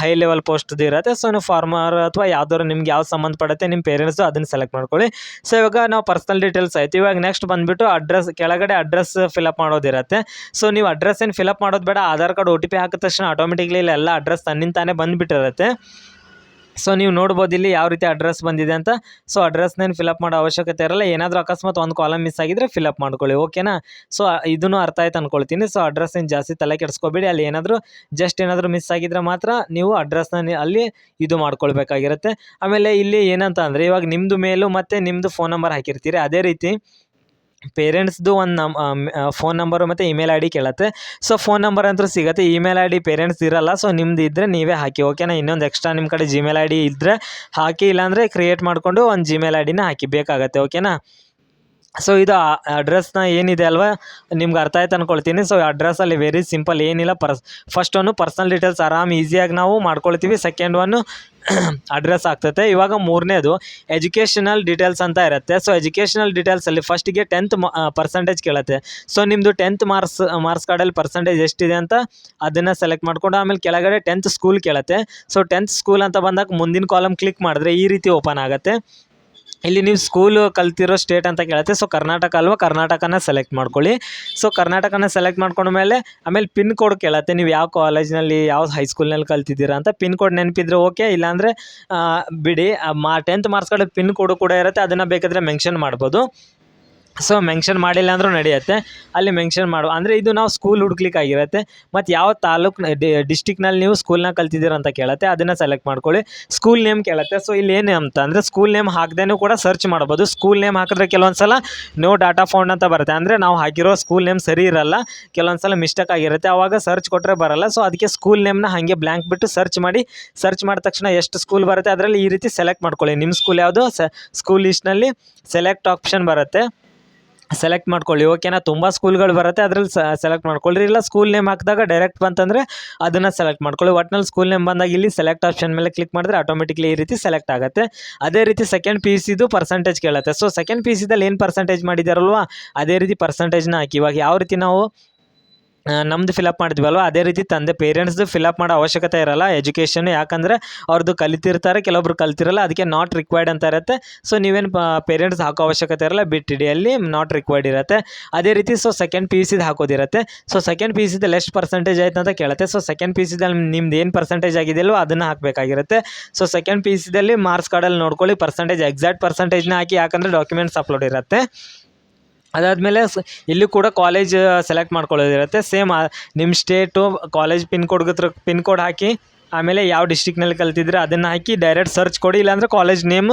ಹೈ ಲೆವೆಲ್ ಪೋಸ್ಟ್ದು ಇರುತ್ತೆ. ಸೊ ನೀವು ಫಾರ್ಮರ್ ಅಥವಾ ಯಾವ್ದಾದ್ರು ನಿಮ್ಗೆ ಯಾವ್ದು ಸಂಬಂಧಪಡುತ್ತೆ ನಿಮ್ಮ ಪೇರೆಂಟ್ಸು ಅದನ್ನು ಸೆಲೆಕ್ಟ್ ಮಾಡ್ಕೊಳ್ಳಿ. ಸೊ ಇವಾಗ ನಾವು ಪರ್ಸ್ನಲ್ ಡೀಟೇಲ್ಸ್ ಆಯ್ತು. ಇವಾಗ ನೆಕ್ಸ್ಟ್ ಬಂದುಬಿಟ್ಟು ಅಡ್ರೆಸ್ ಕೆಳಗಡೆ ಅಡ್ರೆಸ್ ಫಿಲಪ್ ಮಾಡೋದಿರುತ್ತೆ ಸೊ ನೀವು ಅಡ್ರೆಸ್ ಏನು ಫಿಲಪ್ ಮಾಡೋದು ಬೇಡ. Aadhaar card O T P ಹಾಕಿದ ತಕ್ಷಣ ಆಟೋಮೆಟಿಕ್ಲಿ ಎಲ್ಲ ಅಡ್ರೆಸ್ ತನ್ನಿಂದ ತಾನೇ ಬಂದುಬಿಟ್ಟಿರುತ್ತೆ. ಸೊ ನೀವು ನೋಡ್ಬೋದು ಇಲ್ಲಿ ಯಾವ ರೀತಿ ಅಡ್ರೆಸ್ ಬಂದಿದೆ ಅಂತ. ಸೊ ಅಡ್ರೆಸ್ನೇನು ಫಿಲಪ್ ಮಾಡೋ ಅವಶ್ಯಕತೆ ಇರಲ್ಲ. ಏನಾದರೂ ಅಕಸ್ಮಾತ್ ಒಂದು ಕಾಲಮ್ ಮಿಸ್ ಆಗಿದ್ರೆ ಫಿಲಪ್ ಮಾಡ್ಕೊಳ್ಳಿ ಓಕೆನಾ ಸೊ ಇದನ್ನು ಅರ್ಥ ಆಯ್ತು ಅಂದ್ಕೊಳ್ತೀನಿ ಸೊ ಅಡ್ರೆಸ್ ಏನು ಜಾಸ್ತಿ ತಲೆ ಕೆಡಿಸ್ಕೋಬೇಡಿ. ಅಲ್ಲಿ ಏನಾದರೂ ಜಸ್ಟ್ ಏನಾದರೂ ಮಿಸ್ ಆಗಿದ್ರೆ ಮಾತ್ರ ನೀವು ಅಡ್ರೆಸ್ನ ಅಲ್ಲಿ ಇದು ಮಾಡ್ಕೊಳ್ಬೇಕಾಗಿರುತ್ತೆ. ಆಮೇಲೆ ಇಲ್ಲಿ ಏನಂತ ಅಂದರೆ ಇವಾಗ ನಿಮ್ಮದು ಮೇಲು ಮತ್ತು ನಿಮ್ಮದು ಫೋನ್ ನಂಬರ್ ಹಾಕಿರ್ತೀರಿ. ಅದೇ ರೀತಿ ಪೇರೆಂಟ್ಸ್ದು ಒಂದು ನಮ್ ಫೋನ್ ನಂಬರು ಮತ್ತು ಇಮೇಲ್ ಐ ಡಿ ಕೇಳುತ್ತೆ. ಸೊ, ಫೋನ್ ನಂಬರ್ ಅಂತೂ ಸಿಗುತ್ತೆ. ಇಮೇಲ್ ಐ ಡಿ ಪೇರೆಂಟ್ಸ್ ಇರಲ್ಲ. ಸೊ, ನಿಮ್ದು ಇದ್ದರೆ ನೀವೇ ಹಾಕಿ ಓಕೆನಾ ಇನ್ನೊಂದು ಎಕ್ಸ್ಟ್ರಾ ನಿಮ್ಮ ಕಡೆ ಜಿಮೇಲ್ ಐ ಡಿ ಇದ್ದರೆ ಹಾಕಿ, ಇಲ್ಲಾಂದರೆ ಕ್ರಿಯೇಟ್ ಮಾಡಿಕೊಂಡು ಒಂದು ಜಿಮೇಲ್ ಐ ಡಿನ ಹಾಕಿ, ಬೇಕಾಗತ್ತೆ ಓಕೆನಾ ಸೊ ಇದು ಅಡ್ರೆಸ್ನ ಏನಿದೆ ಅಲ್ವಾ? ನಿಮ್ಗೆ ಅರ್ಥ ಆಯ್ತು ಅನ್ಕೊಳ್ತೀನಿ. ಸೊ ಅಡ್ರೆಸ್ಸಲ್ಲಿ ವೆರಿ ಸಿಂಪಲ್ ಏನಿಲ್ಲ. First first one personal details ಆರಾಮ್ ಈಸಿಯಾಗಿ ನಾವು ಮಾಡ್ಕೊಳ್ತೀವಿ. ಸೆಕೆಂಡ್ ಒನ್ನು ಅಡ್ರೆಸ್ ಆಗ್ತೈತೆ. ಇವಾಗ ಮೂರನೇದು ಎಜುಕೇಷನಲ್ ಡೀಟೇಲ್ಸ್ ಅಂತ ಇರುತ್ತೆ. ಸೊ ಎಜುಕೇಷನಲ್ ಡೀಟೇಲ್ಸಲ್ಲಿ ಫಸ್ಟಿಗೆ ಟೆಂತ್ ಪರ್ಸೆಂಟೇಜ್ ಕೇಳುತ್ತೆ. ಸೊ ನಿಮ್ಮದು ಟೆಂತ್ ಮಾರ್ಕ್ಸ್ ಮಾರ್ಕ್ಸ್ ಕಾರ್ಡಲ್ಲಿ ಪರ್ಸೆಂಟೇಜ್ ಎಷ್ಟಿದೆ ಅಂತ ಅದನ್ನು ಸೆಲೆಕ್ಟ್ ಮಾಡ್ಕೊಂಡು ಆಮೇಲೆ ಕೆಳಗಡೆ ಟೆಂತ್ ಸ್ಕೂಲ್ ಕೇಳುತ್ತೆ. ಸೊ ಟೆಂತ್ ಸ್ಕೂಲ್ ಅಂತ ಬಂದಾಗ ಮುಂದಿನ ಕಾಲಮ್ ಕ್ಲಿಕ್ ಮಾಡಿದ್ರೆ ಈ ರೀತಿ ಓಪನ್ ಆಗುತ್ತೆ. ಇಲ್ಲಿ ನೀವು ಸ್ಕೂಲು ಕಲ್ತಿರೋ ಸ್ಟೇಟ್ ಅಂತ ಕೇಳುತ್ತೆ. ಸೊ ಕರ್ನಾಟಕ ಅಲ್ವಾ? ಕರ್ನಾಟಕನ ಸೆಲೆಕ್ಟ್ ಮಾಡ್ಕೊಳ್ಳಿ. ಸೊ ಕರ್ನಾಟಕನ ಸೆಲೆಕ್ಟ್ ಮಾಡ್ಕೊಂಡ್ಮೇಲೆ ಆಮೇಲೆ ಪಿನ್ ಕೋಡ್ ಕೇಳುತ್ತೆ. ನೀವು ಯಾವ ಕಾಲೇಜ್ನಲ್ಲಿ ಯಾವ ಹೈಸ್ಕೂಲ್ನಲ್ಲಿ ಕಲ್ತಿದ್ದೀರಾ ಅಂತ ಪಿನ್ ಕೋಡ್ ನೆನಪಿದ್ರೆ ಓಕೆ ಇಲ್ಲಾಂದರೆ ಬಿಡಿ. ಮಾ tenth marks card pin code ಕೂಡ ಇರುತ್ತೆ. ಅದನ್ನು ಬೇಕಾದರೆ ಮೆನ್ಷನ್ ಮಾಡ್ಬೋದು. ಸೊ ಮೆನ್ಷನ್ ಮಾಡಿಲ್ಲ ಅಂದರೂ ನಡೆಯುತ್ತೆ. ಅಲ್ಲಿ ಮೆನ್ಷನ್ ಮಾಡು, ಅಂದರೆ ಇದು ನಾವು ಸ್ಕೂಲ್ ಹುಡುಕ್ಲಿಕ್ಕಾಗಿರುತ್ತೆ ಮತ್ತು ಯಾವ ತಾಲೂಕು ಡಿಸ್ಟಿಕ್ನಲ್ಲಿ ನೀವು ಸ್ಕೂಲ್ನ ಕಲ್ತಿದ್ದೀರ ಅಂತ ಕೇಳುತ್ತೆ, ಅದನ್ನು ಸೆಲೆಕ್ಟ್ ಮಾಡ್ಕೊಳ್ಳಿ. ಸ್ಕೂಲ್ ನೇಮ್ ಕೇಳುತ್ತೆ. ಸೊ ಇಲ್ಲಿ ಏನು ಅಂತ ಅಂದರೆ ಸ್ಕೂಲ್ ನೇಮ್ ಹಾಕ್ದೇನೂ ಕೂಡ ಸರ್ಚ್ ಮಾಡ್ಬೋದು. ಸ್ಕೂಲ್ ನೇಮ್ ಹಾಕಿದ್ರೆ ಕೆಲವೊಂದು ಸಲ ನೋ ಡಾಟಾ ಫೌಂಡ್ ಅಂತ ಬರುತ್ತೆ. ಅಂದರೆ ನಾವು ಹಾಕಿರೋ ಸ್ಕೂಲ್ ನೇಮ್ ಸರಿ ಇರಲ್ಲ ಕೆಲವೊಂದು ಸಲ ಮಿಸ್ಟೇಕ್ ಆಗಿರುತ್ತೆ. ಆವಾಗ ಸರ್ಚ್ ಕೊಟ್ಟರೆ ಬರಲ್ಲ. ಸೊ ಅದಕ್ಕೆ ಸ್ಕೂಲ್ ನೇಮ್ನ ಹಾಗೆ ಬ್ಲ್ಯಾಂಕ್ ಬಿಟ್ಟು ಸರ್ಚ್ ಮಾಡಿ ಸರ್ಚ್ ಮಾಡಿದ ತಕ್ಷಣ ಎಷ್ಟು ಸ್ಕೂಲ್ ಬರುತ್ತೆ, ಅದರಲ್ಲಿ ಈ ರೀತಿ ಸೆಲೆಕ್ಟ್ ಮಾಡ್ಕೊಳ್ಳಿ. ನಿಮ್ಮ ಸ್ಕೂಲ್ ಯಾವುದು ಸ್ಕೂಲ್ ಲಿಸ್ಟ್ನಲ್ಲಿ ಸೆಲೆಕ್ಟ್ ಆಪ್ಷನ್ ಬರುತ್ತೆ. ಸೆಲೆಕ್ಟ್ ಮಾಡ್ಕೊಳ್ಳಿ. ಓಕೆನಾ ತುಂಬ ಸ್ಕೂಲ್ಗಳು ಬರುತ್ತೆ, ಅದ್ರಲ್ಲಿ ಸೆಲೆಕ್ಟ್ ಮಾಡ್ಕೊಳ್ಳಿ ಇಲ್ಲ ಸ್ಕೂಲ್ ನೇಮ್ ಹಾಕಿದಾಗ ಡೈರೆಕ್ಟ್ ಬಂತಂದರೆ ಅದನ್ನು ಸೆಲೆಕ್ಟ್ ಮಾಡ್ಕೊಳ್ಳಿ. ಒಟ್ನಲ್ಲಿ ಸ್ಕೂಲ್ ನೇಮ್ ಬಂದಾಗ ಇಲ್ಲಿ ಸೆಲೆಕ್ಟ್ ಆಪ್ಷನ್ ಮೇಲೆ ಕ್ಲಿಕ್ ಮಾಡಿದ್ರೆ ಆಟೋಮೆಟಿಕ್ಲಿ ಈ ರೀತಿ ಸೆಲೆಕ್ಟ್ ಆಗುತ್ತೆ. ಅದೇ ರೀತಿ ಸೆಕೆಂಡ್ ಪಿ ಯು ಸಿದು ಪರ್ಸೆಂಟೇಜ್ ಕೇಳುತ್ತೆ. ಸೊ ಸೆಕೆಂಡ್ ಪಿ ಯು ಸಿದಲ್ಲಿ ಏನು ಪರ್ಸೆಂಟೇಜ್ ಮಾಡಿದಾರಲ್ವಾ? ಅದೇ ರೀತಿ ಪರ್ಸೆಂಟೇಜ್ನ ಹಾಕಿ. ಇವಾಗ ಯಾವ ರೀತಿ ನಾವು ಆ, ನಮ್ದು ಫಿಲಪ್ ಮಾಡ್ತೀವಲ್ವ ಅದೇ ರೀತಿ ತಂದೆ ಪೇರೆಂಟ್ಸ್ದು ಫಿಲಪ್ ಮಾಡೋ ಅವಶ್ಯಕತೆ ಇರಲ್ಲ. ಎಜುಕೇಷನ್ ಯಾಕಂದರೆ ಅವ್ರದ್ದು ಕಲಿತಿರ್ತಾರೆ ಕೆಲವೊಬ್ರು ಕಲ್ತಿರಲ್ಲ ಅದಕ್ಕೆ ನಾಟ್ ರಿಕ್ವೈರ್ಡ್ ಅಂತ ಇರುತ್ತೆ. ಸೊ ನೀವೇನು ಪೇರೆಂಟ್ಸ್ ಹಾಕೋ ಅವಶ್ಯಕತೆ ಇರಲ್ಲ ಬಿಟ್ಟಿಡಿ ಅಲ್ಲಿ ನಾಟ್ ರಿಕ್ವೈರ್ಡ್ ಇರುತ್ತೆ. ಅದೇ ರೀತಿ ಸೊ ಸೆಕೆಂಡ್ ಪಿ ಯು ಸಿದು ಹಾಕೋದಿರುತ್ತೆ. ಸೊ ಸೆಕೆಂಡ್ ಪಿ ಯು ಸಿದಲ್ಲಿ ಎಷ್ಟು ಪರ್ಸೆಂಟೇಜ್ ಆಯ್ತು ಅಂತ ಕೇಳುತ್ತೆ. ಸೊ ಸೆಕೆಂಡ್ ಪಿ ಯು ಸಿದಲ್ಲಿ ನಿಮ್ದು ಏನು ಪರ್ಸೆಂಟೇಜ್ ಆಗಿದೆಯಲ್ವ ಅದನ್ನು ಹಾಕಬೇಕಾಗಿರುತ್ತೆ. ಸೊ ಸೆಕೆಂಡ್ ಪಿ ಯು ಸಿದಲ್ಲಿ ಮಾರ್ಕ್ಸ್ ಕಾರ್ಡಲ್ಲಿ ನೋಡ್ಕೊಳ್ಳಿ ಪರ್ಸೆಂಟೇಜ್ ಎಕ್ಸಾಕ್ಟ್ ಪರ್ಸೆಂಟೇಜ್ನ ಹಾಕಿ ಯಾಕಂದರೆ ಡಾಕ್ಯುಮೆಂಟ್ಸ್ ಅಪ್ಲೋಡ್ ಇರುತ್ತೆ. ಅದಾದಮೇಲೆ ಸ್ ಇಲ್ಲಿ ಕೂಡ ಕಾಲೇಜ್ ಸೆಲೆಕ್ಟ್ ಮಾಡ್ಕೊಳ್ಳೋದಿರುತ್ತೆ. ಸೇಮ್ ನಿಮ್ಮ state college pin code pin code ಹಾಕಿ, ಆಮೇಲೆ ಯಾವ ಡಿಸ್ಟಿಕ್ನಲ್ಲಿ ಕಲ್ತಿದ್ರೆ ಅದನ್ನು ಹಾಕಿ ಡೈರೆಕ್ಟ್ ಸರ್ಚ್ ಕೊಡಿ. ಇಲ್ಲಾಂದರೆ ಕಾಲೇಜ್ ನೇಮ್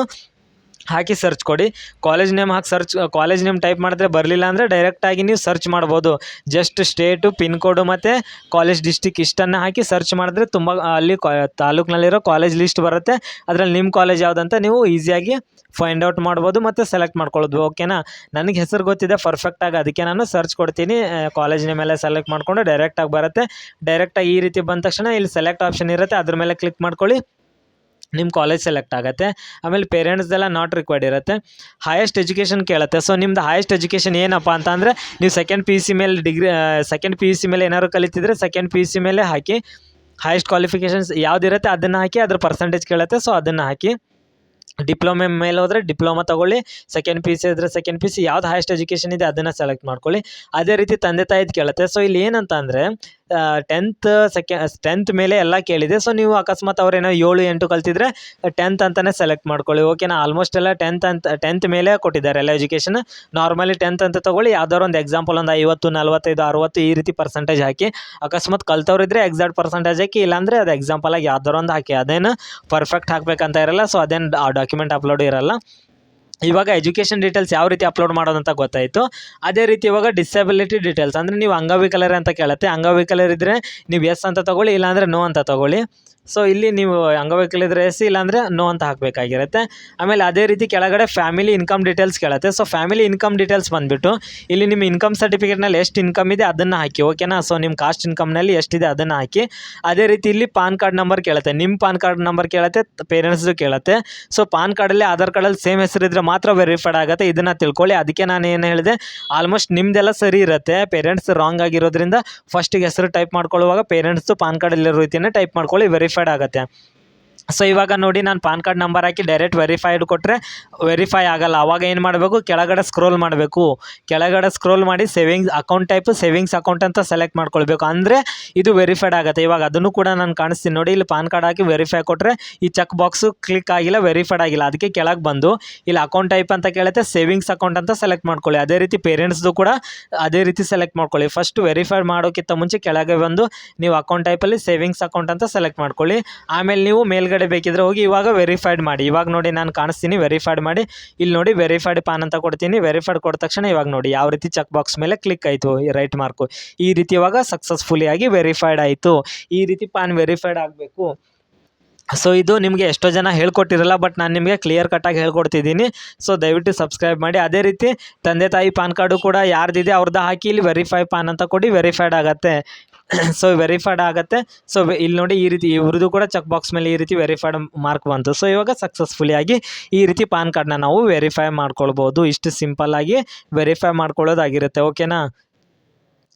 ಹಾಕಿ ಸರ್ಚ್ ಕೊಡಿ. ಕಾಲೇಜ್ ನೇಮ್ ಹಾಕಿ ಸರ್ಚ್ ಕಾಲೇಜ್ ನೇಮ್ ಟೈಪ್ ಮಾಡಿದ್ರೆ ಬರಲಿಲ್ಲ ಅಂದರೆ ಡೈರೆಕ್ಟಾಗಿ ನೀವು ಸರ್ಚ್ ಮಾಡ್ಬೋದು. ಜಸ್ಟ್ ಸ್ಟೇಟು ಪಿನ್ ಕೋಡು ಮತ್ತು ಕಾಲೇಜ್ ಡಿಸ್ಟಿಕ್ ಇಷ್ಟನ್ನು ಹಾಕಿ ಸರ್ಚ್ ಮಾಡಿದ್ರೆ ತುಂಬ, ಅಲ್ಲಿ ಕಾ, ತಾಲೂಕಿನಲ್ಲಿರೋ ಕಾಲೇಜ್ ಲಿಸ್ಟ್ ಬರುತ್ತೆ. ಅದರಲ್ಲಿ ನಿಮ್ಮ ಕಾಲೇಜ್ ಯಾವುದಂತ ನೀವು ಈಸಿಯಾಗಿ ಫೈಂಡ್ ಔಟ್ ಮಾಡ್ಬೋದು ಮತ್ತು ಸೆಲೆಕ್ಟ್ ಮಾಡ್ಕೊಳ್ಳೋದು. ಓಕೆನಾ ನನಗೆ ಹೆಸರು ಗೊತ್ತಿದೆ ಪರ್ಫೆಕ್ಟಾಗಿ ಅದಕ್ಕೆ ನಾನು ಸರ್ಚ್ ಕೊಡ್ತೀನಿ. ಕಾಲೇಜಿನ ಮೇಲೆ ಸೆಲೆಕ್ಟ್ ಮಾಡಿಕೊಂಡು ಡೈರೆಕ್ಟಾಗಿ ಬರುತ್ತೆ. ಡೈರೆಕ್ಟಾಗಿ ಈ ರೀತಿ ಬಂದ ತಕ್ಷಣ ಇಲ್ಲಿ ಸೆಲೆಕ್ಟ್ ಆಪ್ಷನ್ ಇರುತ್ತೆ. ಅದ್ರ ಮೇಲೆ ಕ್ಲಿಕ್ ಮಾಡ್ಕೊಳ್ಳಿ. ನಿಮ್ಮ ಕಾಲೇಜ್ ಸೆಲೆಕ್ಟ್ ಆಗುತ್ತೆ. ಆಮೇಲೆ ಪೇರೆಂಟ್ಸ್ದೆಲ್ಲ ನಾಟ್ ರಿಕ್ವೈರ್ಡ್ ಇರುತ್ತೆ. ಹೈಯೆಸ್ಟ್ ಎಜುಕೇಷನ್ ಕೇಳುತ್ತೆ. ಸೊ ನಿಮ್ದು ಹೈಯೆಸ್ಟ್ ಎಜುಕೇಷನ್ ಏನಪ್ಪ ಅಂತಂದರೆ ನೀವು ಸೆಕೆಂಡ್ ಪಿ ಯು ಸಿ ಮೇಲೆ degree second P U C ಮೇಲೆ ಏನಾದ್ರು ಕಲಿತಿದ್ರೆ ಸೆಕೆಂಡ್ ಪಿ ಯು ಸಿ ಮೇಲೆ ಹಾಕಿ ಹೈಯೆಸ್ಟ್ ಕ್ವಾಲಿಫಿಕೇಷನ್ಸ್ ಯಾವುದಿರುತ್ತೆ ಅದನ್ನು ಹಾಕಿ, ಅದ್ರ ಪರ್ಸೆಂಟೇಜ್ ಕೇಳುತ್ತೆ. ಸೊ ಅದನ್ನು ಹಾಕಿ ಡಿಪ್ಲೊಮೆ ಮೇಲೆ ಹೋದರೆ ಡಿಪ್ಲೊಮಾ ತೊಗೊಳ್ಳಿ ಸೆಕೆಂಡ್ ಪಿ ಸಿ ಇದ್ದರೆ ಸೆಕೆಂಡ್ ಪಿ ಸಿ ಯಾವ್ದು ಹೈಯೆಸ್ಟ್ ಎಜುಕೇಷನ್ ಇದೆ ಅದನ್ನು ಸೆಲೆಕ್ಟ್ ಮಾಡ್ಕೊಳ್ಳಿ. ಅದೇ ರೀತಿ ತಂದೆ ತಾಯಿದು ಕೇಳುತ್ತೆ. ಸೊ ಇಲ್ಲಿ ಏನಂತ ಅಂದರೆ ಟೆಂತ್ ಸೆಕೆ ಟೆಂತ್ ಮೇಲೆ ಎಲ್ಲ ಕೇಳಿದೆ. ಸೊ ನೀವು ಅಕಸ್ಮಾತ್ ಅವ್ರೇನೋ ಏಳು, ಎಂಟು ಕಲ್ತಿದ್ರೆ ಟೆಂತ್ ಅಂತಲೇ ಸೆಲೆಕ್ಟ್ ಮಾಡ್ಕೊಳ್ಳಿ. ಓಕೆನಾ ಆಲ್ಮೋಸ್ಟ್ ಎಲ್ಲ ಟೆಂತ್ ಅಂತ ಟೆಂತ್ ಮೇಲೆ ಕೊಟ್ಟಿದ್ದಾರೆ ಎಲ್ಲ ಎಜುಕೇಷನ್ ನಾರ್ಮಲಿ ಟೆಂತ್ ಅಂತ ತೊಗೊಳ್ಳಿ, ಯಾವ್ದಾದ್ರು ಒಂದು ಎಕ್ಸಾಂಪಲ್ ಒಂದು ಐವತ್ತು, ನಲ್ವತ್ತೈದು, ಅರವತ್ತು ಈ ರೀತಿ ಪರ್ಸೆಂಟೇಜ್ ಹಾಕಿ. ಅಕಸ್ಮಾತ್ ಕಲ್ತವ್ರಿದ್ರೆ ಎಕ್ಸಾಕ್ಟ್ ಪರ್ಸೆಂಟೇಜ್ ಹಾಕಿ, ಇಲ್ಲಾಂದರೆ ಅದು ಎಕ್ಸಾಂಪಲ್ ಆಗಿ ಯಾವ್ದಾರು ಒಂದು ಹಾಕಿ. ಅದೇನು ಪರ್ಫೆಕ್ಟ್ ಹಾಕ್ಬೇಕಂತ ಇರಲ್ಲ ಸೊ ಅದೇನು ಡಾಕ್ಯುಮೆಂಟ್ ಅಪ್ಲೋಡ್ ಇರಲ್ಲ. ಇವಾಗ ಎಜುಕೇಷನ್ ಡೀಟೇಲ್ಸ್ ಯಾವ ರೀತಿ ಅಪ್ಲೋಡ್ ಮಾಡೋದಂತ ಗೊತ್ತಾಯಿತು. ಅದೇ ರೀತಿ ಇವಾಗ ಡಿಸಬಿಲಿಟಿ ಡೀಟೇಲ್ಸ್ ಅಂದರೆ ನೀವು ಅಂಗವಿಕಲರೇ ಅಂತ ಕೇಳುತ್ತೆ. ಅಂಗವಿಕಲರ್ ಇದ್ದರೆ ನೀವು ಎಸ್ ಅಂತ ತೊಗೊಳ್ಳಿ, ಇಲ್ಲಾಂದರೆ ನೋ ಅಂತ ತೊಗೊಳ್ಳಿ. ಸೊ ಇಲ್ಲಿ ನೀವು ಅಂಗವಿಕಲಿದ್ರೆ ಎಸ್ ಇಲ್ಲಾಂದರೆ ನೋ ಅಂತ ಹಾಕಬೇಕಾಗಿರುತ್ತೆ. ಆಮೇಲೆ ಅದೇ ರೀತಿ ಕೆಳಗಡೆ ಫ್ಯಾಮಿಲಿ ಇನ್ಕಮ್ ಡೀಟೇಲ್ಸ್ ಕೇಳುತ್ತೆ. ಸೊ ಫ್ಯಾಮಿಲಿ ಇನ್ಕಮ್ ಡೀಟೇಲ್ಸ್ ಬಂದುಬಿಟ್ಟು ಇಲ್ಲಿ ನಿಮ್ಮ ಇನ್ಕಮ್ ಸರ್ಟಿಫಿಕೇಟ್ನಲ್ಲಿ ಎಷ್ಟು ಇನ್ಕಮ್ ಇದೆ ಅದನ್ನು ಹಾಕಿ ಓಕೆನಾ ಸೊ ನಿಮ್ಮ ಕಾಸ್ಟ್ ಇನ್ಕಮ್ನಲ್ಲಿ ಎಷ್ಟಿದೆ ಅದನ್ನು ಹಾಕಿ, ಅದೇ ರೀತಿ ಇಲ್ಲಿ ಪಾನ್ ಕಾರ್ಡ್ ನಂಬರ್ ಕೇಳುತ್ತೆ. ನಿಮ್ಮ ಪಾನ್ ಕಾರ್ಡ್ ನಂಬರ್ ಕೇಳುತ್ತೆ ಪೇರೆಂಟ್ಸ್ದು ಕೇಳುತ್ತೆ. ಸೊ ಪಾನ್ ಕಾರ್ಡಲ್ಲಿ ಆಧಾರ್ ಕಾರ್ಡಲ್ಲಿ ಸೇಮ್ ಹೆಸರಿದ್ರೆ ಮಾತ್ರ ವೆರಿಫೈಡ್ ಆಗುತ್ತೆ. ಇದನ್ನು ತಿಳ್ಕೊಳ್ಳಿ. ಅದಕ್ಕೆ ನಾನು ಏನು ಹೇಳಿದೆ ಆಲ್ಮೋಸ್ಟ್ ನಿಮ್ಮದೆಲ್ಲ ಸರಿ ಇರುತ್ತೆ. ಪೇರೆಂಟ್ಸ್ ರಾಂಗ್ ಆಗಿರೋದ್ರಿಂದ ಫಸ್ಟಿಗೆ ಹೆಸರು ಟೈಪ್ ಮಾಡ್ಕೊಳ್ಳುವಾಗ ಪೇರೆಂಟ್ಸ್ದು ಪಾನ್ ಕಾರ್ಡಲ್ಲಿರೋ ರೀತಿಯೇ ಟೈಪ್ ಮಾಡ್ಕೊಳ್ಳಿ ವೆರಿಫೈಡ್ ಆಗುತ್ತೆ. ಸೊ ಇವಾಗ ನೋಡಿ ನಾನು ಪಾನ್ ಕಾರ್ಡ್ ನಂಬರ್ ಹಾಕಿ ಡೈರೆಕ್ಟ್ ವೆರಿಫೈಡ್ ಕೊಟ್ಟರೆ ವೆರಿಫೈ ಆಗಲ್ಲ. ಅವಾಗ ಏನು ಮಾಡಬೇಕು? ಕೆಳಗಡೆ ಸ್ಕ್ರೋಲ್ ಮಾಡಬೇಕು. ಕೆಳಗಡೆ ಸ್ಕ್ರೋಲ್ ಮಾಡಿ savings account type savings account ಅಂತ ಸೆಲೆಕ್ಟ್ ಮಾಡ್ಕೊಳ್ಬೇಕು. ಅಂದರೆ ಇದು ವೆರಿಫೈಡ್ ಆಗುತ್ತೆ. ಇವಾಗ ಅದನ್ನು ಕೂಡ ನಾನು ಕಾಣಿಸ್ತೀನಿ ನೋಡಿ. ಇಲ್ಲಿ ಪಾನ್ ಕಾರ್ಡ್ ಹಾಕಿ ವೆರಿಫೈ ಕೊಟ್ಟರೆ ಈ ಚೆಕ್ ಬಾಕ್ಸು ಕ್ಲಿಕ್ ಆಗಿಲ್ಲ ವೆರಿಫೈಡ್ ಆಗಿಲ್ಲ. ಅದಕ್ಕೆ ಕೆಳಗೆ ಬಂದು ಇಲ್ಲಿ ಅಕೌಂಟ್ ಟೈಪ್ ಅಂತ ಕೇಳುತ್ತೆ ಸೇವಿಂಗ್ಸ್ ಅಕೌಂಟ್ ಅಂತ ಸೆಲೆಕ್ಟ್ ಮಾಡ್ಕೊಳ್ಳಿ. ಅದೇ ರೀತಿ ಪೇರೆಂಟ್ಸ್ದು ಕೂಡ ಅದೇ ರೀತಿ ಸೆಲೆಕ್ಟ್ ಮಾಡ್ಕೊಳ್ಳಿ. ಫಸ್ಟ್ ವೆರಿಫೈ ಮಾಡೋಕ್ಕಿಂತ ಮುಂಚೆ ಕೆಳಗೆ ಬಂದು ನೀವು ಅಕೌಂಟ್ ಟೈಪಲ್ಲಿ ಸೇವಿಂಗ್ಸ್ ಅಕೌಂಟ್ ಅಂತ ಸೆಲೆಕ್ಟ್ ಮಾಡ್ಕೊಳ್ಳಿ. ಆಮೇಲೆ ನೀವು ಮೇಲ್ಗಡೆ ಬೇಕಿದ್ರೆ ಹೋಗಿ ಇವಾಗ ವೆರಿಫೈಡ್ ಮಾಡಿ. ಇವಾಗ ನೋಡಿ ನಾನು ಕಾಣಿಸ್ತೀನಿ ವೆರಿಫೈಡ್ ಮಾಡಿ. ಇಲ್ಲಿ ನೋಡಿ ವೆರಿಫೈಡ್ ಪಾನ್ ಅಂತ ಕೊಡ್ತೀನಿ. ವೆರಿಫೈಡ್ ಕೊಟ್ಟ ತಕ್ಷಣ ಇವಾಗ ನೋಡಿ ಯಾವ ರೀತಿ ಚೆಕ್ ಬಾಕ್ಸ್ ಮೇಲೆ ಕ್ಲಿಕ್ ಆಯಿತು ರೈಟ್ ಮಾರ್ಕು ಈ ರೀತಿ ಇವಾಗ ಸಕ್ಸಸ್ಫುಲಿ ಆಗಿ ವೆರಿಫೈಡ್ ಆಯಿತು. ಈ ರೀತಿ ಪಾನ್ ವೆರಿಫೈಡ್ ಆಗಬೇಕು. ಸೊ ಇದು ನಿಮಗೆ ಎಷ್ಟೋ ಜನ ಹೇಳ್ಕೊಟ್ಟಿರಲ್ಲ ಬಟ್ ನಾನು ನಿಮಗೆ ಕ್ಲಿಯರ್ ಕಟ್ಟಾಗಿ ಹೇಳ್ಕೊಡ್ತಿದ್ದೀನಿ. ಸೊ ದಯವಿಟ್ಟು ಸಬ್ಸ್ಕ್ರೈಬ್ ಮಾಡಿ. ಅದೇ ರೀತಿ ತಂದೆ ತಾಯಿ ಪಾನ್ ಕಾರ್ಡು ಕೂಡ ಯಾರ್ದಿದೆ ಅವ್ರದ್ದು ಹಾಕಿ ಇಲ್ಲಿ ವೆರಿಫೈ ಪಾನ್ ಅಂತ ಕೊಡಿ ವೆರಿಫೈಡ್ ಆಗುತ್ತೆ. ಸೊ ವೆರಿಫೈಡ್ ಆಗುತ್ತೆ. ಸೊ ಇಲ್ಲಿ ನೋಡಿ ಈ ರೀತಿ, ಇವ್ರದ್ದು ಕೂಡ ಚೆಕ್ ಬಾಕ್ಸ್ ಮೇಲೆ ಈ ರೀತಿ ವೆರಿಫೈಡ್ ಮಾರ್ಕ್ ಬಂತು. ಸೊ ಇವಾಗ ಸಕ್ಸಸ್ಫುಲಿ ಆಗಿ ಈ ರೀತಿ ಪಾನ್ ಕಾರ್ಡ್ನ ನಾವು ವೆರಿಫೈ ಮಾಡ್ಕೊಳ್ಬೋದು. ಇಷ್ಟು ಸಿಂಪಲ್ ಆಗಿ ವೆರಿಫೈ ಮಾಡ್ಕೊಳ್ಳೋದಾಗಿರುತ್ತೆ. ಓಕೆನಾ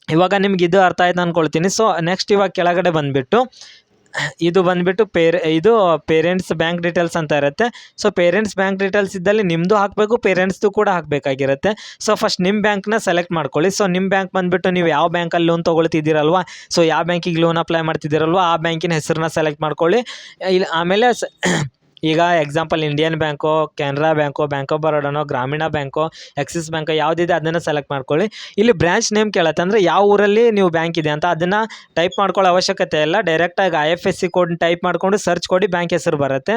ಇವಾಗ ನಿಮ್ಗೆ ಇದು ಅರ್ಥ ಆಯ್ತು ಅಂದ್ಕೊಳ್ತೀನಿ ಸೊ ನೆಕ್ಸ್ಟ್ ಇವಾಗ ಕೆಳಗಡೆ ಬಂದುಬಿಟ್ಟು ಇದು ಬಂದುಬಿಟ್ಟು ಪೇರೆ, ಇದು ಪೇರೆಂಟ್ಸ್ ಬ್ಯಾಂಕ್ ಡೀಟೇಲ್ಸ್ ಅಂತ ಇರುತ್ತೆ. ಸೊ ಪೇರೆಂಟ್ಸ್ ಬ್ಯಾಂಕ್ ಡೀಟೇಲ್ಸ್ ಇದ್ದಲ್ಲಿ ನಿಮ್ಮದು ಹಾಕಬೇಕು ಪೇರೆಂಟ್ಸ್ದು ಕೂಡ ಹಾಕಬೇಕಾಗಿರುತ್ತೆ. ಸೊ ಫಸ್ಟ್ ನಿಮ್ಮ ಬ್ಯಾಂಕ್ನ ಸೆಲೆಕ್ಟ್ ಮಾಡ್ಕೊಳ್ಳಿ. ಸೊ ನಿಮ್ಮ ಬ್ಯಾಂಕ್ ಬಂದುಬಿಟ್ಟು ನೀವು ಯಾವ ಬ್ಯಾಂಕಲ್ಲಿ ಲೋನ್ ತೊಗೊಳ್ತಿದ್ದೀರಲ್ವ? ಸೊ ಯಾವ ಬ್ಯಾಂಕಿಗೆ ಲೋನ್ ಅಪ್ಲೈ ಮಾಡ್ತಿದ್ದೀರಲ್ವ? ಆ ಬ್ಯಾಂಕಿನ ಹೆಸರನ್ನ ಸೆಲೆಕ್ಟ್ ಮಾಡ್ಕೊಳ್ಳಿ. ಇಲ್ಲಿ ಆಮೇಲೆ ಈಗ example Indian bank Canara bank bank of ಬರೋಡನೋ ಗ್ರಾಮೀಣ ಬ್ಯಾಂಕು ಆಕ್ಸಿಸ್ ಬ್ಯಾಂಕ್ ಯಾವುದಿದೆ ಅದನ್ನು ಸೆಲೆಕ್ಟ್ ಮಾಡ್ಕೊಳ್ಳಿ. ಇಲ್ಲಿ ಬ್ರ್ಯಾಂಚ್ ನೇಮ್ ಕೇಳತ್ತೆ ಅಂದರೆ ಯಾವ ಊರಲ್ಲಿ ನೀವು ಬ್ಯಾಂಕ್ ಇದೆ ಅಂತ ಅದನ್ನು ಟೈಪ್ ಮಾಡ್ಕೊಳ್ಳೋ ಅವಶ್ಯಕತೆ ಇಲ್ಲ. ಡೈರೆಕ್ಟಾಗಿ I F S C code type ಮಾಡಿಕೊಂಡು ಸರ್ಚ್ ಕೊಡಿ ಬ್ಯಾಂಕ್ ಹೆಸರು ಬರುತ್ತೆ.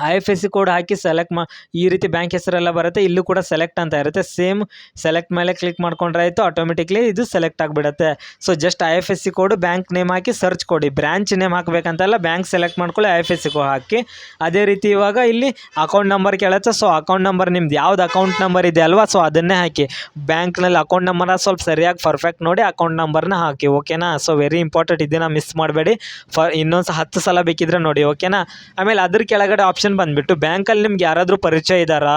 I F S C code hockey select ಮಾ, ಈ ರೀತಿ ಬ್ಯಾಂಕ್ ಹೆಸರೆಲ್ಲ ಬರುತ್ತೆ, ಇಲ್ಲೂ ಕೂಡ ಸೆಲೆಕ್ಟ್ ಅಂತ ಇರುತ್ತೆ. ಸೇಮ್ ಸೆಲೆಕ್ಟ್ ಮೇಲೆ ಕ್ಲಿಕ್ ಮಾಡ್ಕೊಂಡ್ರೆ ಆಯಿತು ಆಟೋಮೆಟಿಕ್ಲಿ ಇದು ಸೆಲೆಕ್ಟ್ ಆಗಿಬಿಡುತ್ತೆ. So just I F S C code bank name hockey search ಕೊಡಿ. ಬ್ರ್ಯಾಂಚ್ ನೇಮ್ ಹಾಕಬೇಕಂತಲ್ಲ ಬ್ಯಾಂಕ್ ಸೆಲೆಕ್ಟ್ ಮಾಡ್ಕೊಳ್ಳಿ ಐ ಎಫ್ ಎಸ್ ಸಿ ಕೋ ಹಾಕಿ. ಅದೇ ರೀತಿ ಇವಾಗ ಇಲ್ಲಿ ಅಕೌಂಟ್ ನಂಬರ್ ಕೇಳುತ್ತೆ. ಸೊ ಅಕೌಂಟ್ ನಂಬರ್ ನಿಮ್ದು ಯಾವ್ದು ಅಕೌಂಟ್ ನಂಬರ್ ಇದೆ ಅಲ್ವಾ? ಸೊ ಅದನ್ನೇ ಹಾಕಿ. ಬ್ಯಾಂಕ್ನಲ್ಲಿ ಅಕೌಂಟ್ ನಂಬರ್ನ ಸ್ವಲ್ಪ ಸರಿಯಾಗಿ ಪರ್ಫೆಕ್ಟ್ ನೋಡಿ ಅಕೌಂಟ್ ನಂಬರ್ನ ಹಾಕಿ ಓಕೆನಾ ಸೊ ವೆರಿ ಇಂಪಾರ್ಟೆಂಟ್ ಇದನ್ನು ಮಿಸ್ ಮಾಡಬೇಡಿ. ಫ ಇನ್ನೊಂದು ಹತ್ತು ಸಲ ಬೇಕಿದ್ರೆ ನೋಡಿ ಓಕೆನಾ ಆಮೇಲೆ ಅದ್ರ ಕೆಳಗಡೆ ಆಪ್ಷನ್ ಬಂದುಬಿಟ್ಟು ಬ್ಯಾಂಕಲ್ಲಿ ನಿಮ್ಗೆ ಯಾರಾದರೂ ಪರಿಚಯ ಇದ್ದಾರಾ?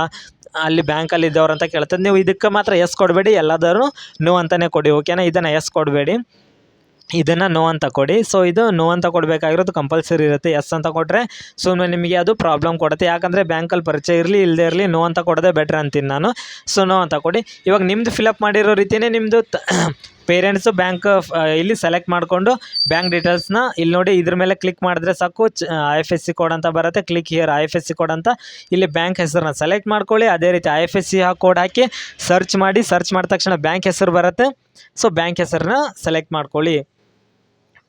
ಅಲ್ಲಿ ಬ್ಯಾಂಕಲ್ಲಿ ಇದ್ದವ್ರು ಅಂತ ಕೇಳ್ತದೆ ನೀವು ಇದಕ್ಕೆ ಮಾತ್ರ ಎಸ್ ಕೊಡಬೇಡಿ, ಎಲ್ಲಾದರೂ ನೋ ಅಂತಲೇ ಕೊಡಿ ಓಕೆನಾ ಇದನ್ನು ಎಸ್ ಕೊಡಬೇಡಿ. ಇದನ್ನು ನೋ ಅಂತ ಕೊಡಿ. ಸೊ ಇದು ನೋ ಅಂತ ಕೊಡಬೇಕಾಗಿರೋದು ಕಂಪಲ್ಸರಿ ಇರುತ್ತೆ. ಎಸ್ ಅಂತ ಕೊಟ್ಟರೆ ಸುಮ್ಮನೆ ನಿಮಗೆ ಅದು ಪ್ರಾಬ್ಲಮ್ ಕೊಡುತ್ತೆ. ಯಾಕಂದರೆ ಬ್ಯಾಂಕಲ್ಲಿ ಪರಿಚಯ ಇರಲಿ ಇಲ್ಲದೇ ಇರಲಿ ನೋ ಅಂತ ಕೊಡೋದೇ ಬೆಟ್ರ್ ಅಂತೀನಿ ನಾನು. ಸೊ ನೋ ಅಂತ ಕೊಡಿ. ಇವಾಗ ನಿಮ್ಮದು ಫಿಲಪ್ ಮಾಡಿರೋ ರೀತಿಯೇ ನಿಮ್ಮದು ಪೇರೆಂಟ್ಸು ಬ್ಯಾಂಕ್ ಇಲ್ಲಿ ಸೆಲೆಕ್ಟ್ ಮಾಡಿಕೊಂಡು ಬ್ಯಾಂಕ್ ಡೀಟೇಲ್ಸ್ನ ಇಲ್ಲಿ ನೋಡಿ ಇದ್ರ ಮೇಲೆ ಕ್ಲಿಕ್ ಮಾಡಿದ್ರೆ ಸಾಕು. I F S C code ಅಂತ ಬರುತ್ತೆ. Click here I F S C code ಅಂತ. ಇಲ್ಲಿ ಬ್ಯಾಂಕ್ ಹೆಸರನ್ನ ಸೆಲೆಕ್ಟ್ ಮಾಡ್ಕೊಳ್ಳಿ. ಅದೇ ರೀತಿ I F S C code hockey search ಮಾಡಿ ಸರ್ಚ್ ಮಾಡಿದ ತಕ್ಷಣ ಬ್ಯಾಂಕ್ ಹೆಸರು ಬರುತ್ತೆ. ಸೊ ಬ್ಯಾಂಕ್ ಹೆಸರನ್ನ ಸೆಲೆಕ್ಟ್ ಮಾಡ್ಕೊಳ್ಳಿ.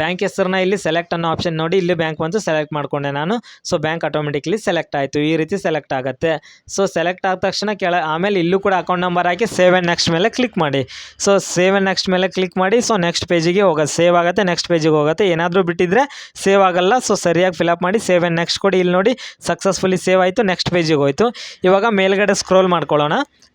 ಬ್ಯಾಂಕ್ ಹೆಸರನ್ನ ಇಲ್ಲಿ ಸೆಲೆಕ್ಟ್ ಅನ್ನೋ ಆಪ್ಷನ್ ನೋಡಿ ಇಲ್ಲಿ ಬ್ಯಾಂಕ್ ಬಂತು ಸೆಲೆಕ್ಟ್ ಮಾಡ್ಕೊಂಡೆ ನಾನು. ಸೊ ಬ್ಯಾಂಕ್ ಆಟೋಮೆಟಿಕ್ಲಿ ಸೆಲೆಕ್ಟ್ ಆಯಿತು. ಈ ರೀತಿ ಸೆಲೆಕ್ಟ್ ಆಗುತ್ತೆ. ಸೊ ಸೆಲೆಕ್ಟ್ ಆದ ತಕ್ಷಣ ಕೆಳ ಆಮೇಲೆ ಇಲ್ಲೂ ಕೂಡ ಅಕೌಂಟ್ ನಂಬರ್ ಹಾಕಿ ಸೇವ್ ಆ್ಯಂಡ್ ನೆಕ್ಸ್ಟ್ ಮೇಲೆ ಕ್ಲಿಕ್ ಮಾಡಿ. ಸೊ ಸೇವ್ ಆ್ಯಂಡ್ ನೆಕ್ಸ್ಟ್ ಮೇಲೆ ಕ್ಲಿಕ್ ಮಾಡಿ. ಸೊ ನೆಕ್ಸ್ಟ್ ಪೇಜಿಗೆ ಹೋಗೋದು ಸೇವ್ ಆಗುತ್ತೆ ನೆಕ್ಸ್ಟ್ ಪೇಜಿಗೆ ಹೋಗುತ್ತೆ. ಏನಾದರೂ ಬಿಟ್ಟಿದ್ರೆ ಸೇವ್ ಆಗಲ್ಲ. ಸೊ ಸರಿಯಾಗಿ ಫಿಲಪ್ ಮಾಡಿ ಸೇವ್ ಆ್ಯಂಡ್ ನೆಕ್ಸ್ಟ್ ಕೊಡಿ. ಇಲ್ಲಿ ನೋಡಿ ಸಕ್ಸಸ್ಫುಲಿ ಸೇವ್ ಆಯಿತು. ನೆಕ್ಸ್ಟ್ ಪೇಜಿಗೆ ಹೋಯಿತು. ಇವಾಗ ಮೇಲ್ಗಡೆ ಸ್ಕ್ರೋಲ್ ಮಾಡ್ಕೊಳ್ಳೋಣ.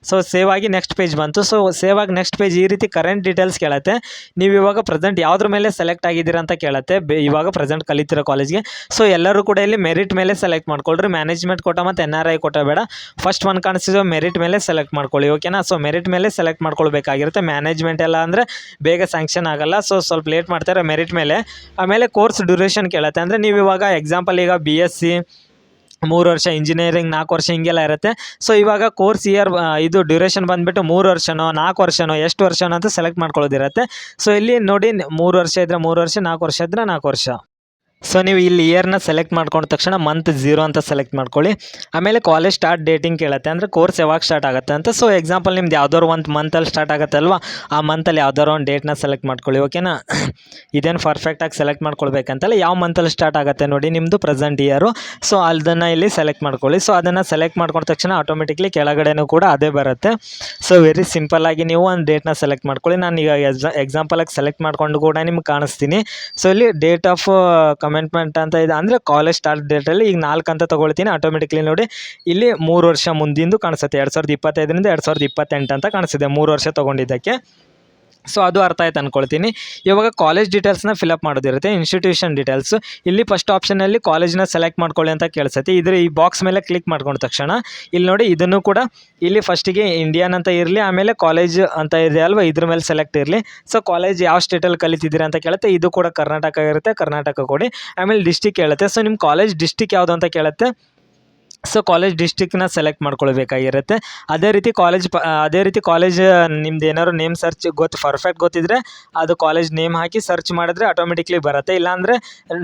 ಸೊ ಸೇವ್ ಆಗಿ ನೆಕ್ಸ್ಟ್ ಪೇಜ್ ಬಂತು. ಸೊ ಸೇವ್ ಆಗಿ ನೆಕ್ಸ್ಟ್ ಪೇಜ್ ಈ ರೀತಿ ಕರೆಂಟ್ ಡೀಟೇಲ್ಸ್ ಕೇಳುತ್ತೆ. ನೀವು ಇವಾಗ ಪ್ರೆಸೆಂಟ್ ಯಾವುದ್ರ ಮೇಲೆ ಸೆಲೆಕ್ಟ್ ಆಗಿದ್ದೀರಾ ಅಂತ ಕೇಳುತ್ತೆ. ಇವಾಗ ಪ್ರೆಸೆಂಟ್ ಕಲಿತಿರೋ ಕಾಲೇಜ್ಗೆ ಸೊ ಎಲ್ಲರೂ ಕೂಡ ಇಲ್ಲಿ ಮೆರಿಟ್ ಮೇಲೆ ಸೆಲೆಕ್ಟ್ ಮಾಡ್ಕೊಳ್ರಿ. ಮ್ಯಾನೇಜ್ಮೆಂಟ್ ಕೋಟ ಮತ್ತು ಎನ್ ಆರ್ ಐ ಕೋಟ ಬೇಡ. ಫಸ್ಟ್ ಒನ್ ಕಾಣಿಸಿದ್ರೆ ಮೆರಿಟ್ ಮೇಲೆ ಸೆಲೆಕ್ಟ್ ಮಾಡ್ಕೊಳ್ಳಿ ಓಕೆನಾ ಸೊ ಮೆರಿಟ್ ಮೇಲೆ ಸೆಲೆಕ್ಟ್ ಮಾಡ್ಕೊಳ್ಬೇಕಾಗಿರುತ್ತೆ. ಮ್ಯಾನೇಜ್ಮೆಂಟ್ ಎಲ್ಲ ಅಂದರೆ ಬೇಗ ಸ್ಯಾಂಕ್ಷನ್ ಆಗಲ್ಲ. ಸೊ ಸ್ವಲ್ಪ ಲೇಟ್ ಮಾಡ್ತಾರೆ ಮೆರಿಟ್ ಮೇಲೆ. ಆಮೇಲೆ ಕೋರ್ಸ್ ಡ್ಯೂರೇಷನ್ ಕೇಳುತ್ತೆ. ಅಂದರೆ ನೀವು ಇವಾಗ ಎಕ್ಸಾಂಪಲ್ ಈಗ ಬಿ ಎಸ್ ಸಿ ಮೂರು ವರ್ಷ ಇಂಜಿನಿಯರಿಂಗ್ ನಾಲ್ಕು ವರ್ಷ ಹಿಂಗೆಲ್ಲ ಇರುತ್ತೆ. ಸೊ ಇವಾಗ ಕೋರ್ಸ್ ಇಯರ್ ಇದು ಡ್ಯೂರೇಷನ್ ಬಂದುಬಿಟ್ಟು ಮೂರು ವರ್ಷನೋ, ನಾಲ್ಕು ವರ್ಷನೋ, ಎಷ್ಟು ವರ್ಷನೋ ಅಂತ ಸೆಲೆಕ್ಟ್ ಮಾಡ್ಕೊಳ್ಳೋದಿರುತ್ತೆ. ಸೊ ಇಲ್ಲಿ ನೋಡಿ ಮೂರು ವರ್ಷ ಇದ್ದರೆ ಮೂರು ವರ್ಷ, ನಾಲ್ಕು ವರ್ಷ ಇದ್ದರೆ ನಾಲ್ಕು ವರ್ಷ. ಸೊ ನೀವು ಇಲ್ಲಿ ಇಯರ್ನ ಸೆಲೆಕ್ಟ್ ಮಾಡ್ಕೊಂಡ ತಕ್ಷಣ ಮಂತ್ ಝೀರೋ ಅಂತ ಸೆಲೆಕ್ಟ್ ಮಾಡ್ಕೊಳ್ಳಿ. ಆಮೇಲೆ ಕಾಲೇಜ್ ಸ್ಟಾರ್ಟ್ ಡೇಟಿಂಗ್ ಕೇಳುತ್ತೆ ಅಂದರೆ ಕೋರ್ಸ್ ಯಾವಾಗ ಸ್ಟಾರ್ಟ್ ಆಗುತ್ತೆ ಅಂತ. ಸೊ ಎಕ್ಸಾಂಪಲ್ ನಿಮ್ದು ಯಾವ್ದಾದ್ರು ಒಂದು ಮಂತಲ್ಲಿ ಸ್ಟಾರ್ಟ್ ಆಗುತ್ತೆ ಅಲ್ವಾ? ಆ ಮಂತಲ್ಲಿ ಯಾವ್ದಾರು ಒಂದು ಡೇಟ್ನ ಸೆಲೆಕ್ಟ್ ಮಾಡ್ಕೊಳ್ಳಿ ಓಕೆನಾ ಇದೇನು ಪರ್ಫೆಕ್ಟಾಗಿ ಸೆಲೆಕ್ಟ್ ಮಾಡ್ಕೊಳ್ಬೇಕಂತಲ್ಲ ಯಾವ ಮಂತಲ್ಲಿ ಸ್ಟಾರ್ಟ್ ಆಗುತ್ತೆ ನೋಡಿ ನಿಮ್ಮದು ಪ್ರೆಸೆಂಟ್ ಇಯರು ಸೊ ಅದನ್ನು ಇಲ್ಲಿ ಸೆಲೆಕ್ಟ್ ಮಾಡ್ಕೊಳ್ಳಿ. ಸೊ ಅದನ್ನು ಸೆಲೆಕ್ಟ್ ಮಾಡ್ಕೊಂಡ ತಕ್ಷಣ ಆಟೋಮೆಟಿಕ್ಲಿ ಕೆಳಗಡೆನೂ ಕೂಡ ಅದೇ ಬರುತ್ತೆ. ಸೊ ವೆರಿ ಸಿಂಪಲ್ಲಾಗಿ ನೀವು ಒಂದು ಡೇಟ್ನ ಸೆಲೆಕ್ಟ್ ಮಾಡ್ಕೊಳ್ಳಿ. ನಾನು ಈಗ ಎಕ್ಸಾ ಎಕ್ಸಾಂಪಲಾಗಿ ಸೆಲೆಕ್ಟ್ ಮಾಡ್ಕೊಂಡು ಕೂಡ ನಿಮ್ಗೆ ಕಾಣಿಸ್ತೀನಿ. ಸೊ ಇಲ್ಲಿ ಡೇಟ್ ಆಫ್ ಕಮೆಂಟ್ಮೆಂಟ್ ಅಂತ ಇದೆ. ಅಂದರೆ ಕಾಲೇಜ್ ಸ್ಟಾರ್ಟ್ ಡೇಟಲ್ಲಿ ಈಗ ನಾಲ್ಕು ಅಂತ ತೊಗೊಳ್ತೀನಿ ಆಟೋಮೆಟಿಕ್ಲಿ ನೋಡಿ. ಇಲ್ಲಿ ಮೂರು ವರ್ಷ ಮುಂದಿಂದು ಕಾಣಿಸುತ್ತೆ. ಎರಡು ಸಾವಿರದ ಇಪ್ಪತ್ತೈದರಿಂದ ಎರಡು ಸಾವಿರದ ಇಪ್ಪತ್ತೆಂಟು ಅಂತ ಕಾಣಿಸ್ತಿದೆ ಮೂರು ವರ್ಷ ತೊಗೊಂಡಿದ್ದಕ್ಕೆ. ಸೊ ಅದು ಅರ್ಥ ಆಯ್ತು ಅಂದ್ಕೊಳ್ತೀನಿ ಇವಾಗ ಕಾಲೇಜ್ ಡೀಟೇಲ್ಸ್ನ ಫಿಲಪ್ ಮಾಡೋದಿರುತ್ತೆ ಇನ್ಸ್ಟಿಟ್ಯೂಷನ್ ಡೀಟೇಲ್ಸು ಇಲ್ಲಿ ಫಸ್ಟ್ ಆಪ್ಷನಲ್ಲಿ ಕಾಲೇಜ್ನ ಸೆಲೆಕ್ಟ್ ಮಾಡ್ಕೊಳ್ಳಿ ಅಂತ ಕೇಳಿಸುತ್ತೆ. ಇದ್ರ ಈ ಬಾಕ್ಸ್ ಮೇಲೆ ಕ್ಲಿಕ್ ಮಾಡ್ಕೊಂಡ ತಕ್ಷಣ ಇಲ್ಲಿ ನೋಡಿ ಇದನ್ನು ಕೂಡ ಇಲ್ಲಿ ಫಸ್ಟಿಗೆ ಇಂಡಿಯನ್ ಅಂತ ಇರಲಿ, ಆಮೇಲೆ ಕಾಲೇಜ್ ಅಂತ ಇದೆ ಅಲ್ವಾ, ಇದ್ರ ಮೇಲೆ ಸೆಲೆಕ್ಟ್ ಇರಲಿ. ಸೊ ಕಾಲೇಜ್ ಯಾವ ಸ್ಟೇಟಲ್ಲಿ ಕಲಿತಿದ್ದೀರಾ ಅಂತ ಕೇಳುತ್ತೆ. ಇದು ಕೂಡ ಕರ್ನಾಟಕ ಇರುತ್ತೆ, ಕರ್ನಾಟಕ ಕೊಡಿ. ಆಮೇಲೆ ಡಿಸ್ಟಿಕ್ ಹೇಳುತ್ತೆ ಸೊ ನಿಮ್ಮ ಕಾಲೇಜ್ ಡಿಸ್ಟಿಕ್ ಯಾವುದು ಅಂತ ಕೇಳುತ್ತೆ? ಸೊ ಕಾಲೇಜ್ ಡಿಸ್ಟಿಕ್ನ ಸೆಲೆಕ್ಟ್ ಮಾಡ್ಕೊಳ್ಬೇಕಾಗಿರುತ್ತೆ. ಅದೇ ರೀತಿ ಕಾಲೇಜ್ ಪ ಅದೇ ರೀತಿ ಕಾಲೇಜ್ ನಿಮ್ದು ಏನಾದ್ರು ನೇಮ್ ಸರ್ಚ್ ಗೊತ್ತು ಪರ್ಫೆಕ್ಟ್ ಗೊತ್ತಿದ್ದರೆ ಅದು ಕಾಲೇಜ್ ನೇಮ್ ಹಾಕಿ ಸರ್ಚ್ ಮಾಡಿದ್ರೆ ಆಟೋಮೆಟಿಕ್ಲಿ ಬರುತ್ತೆ. ಇಲ್ಲಾಂದರೆ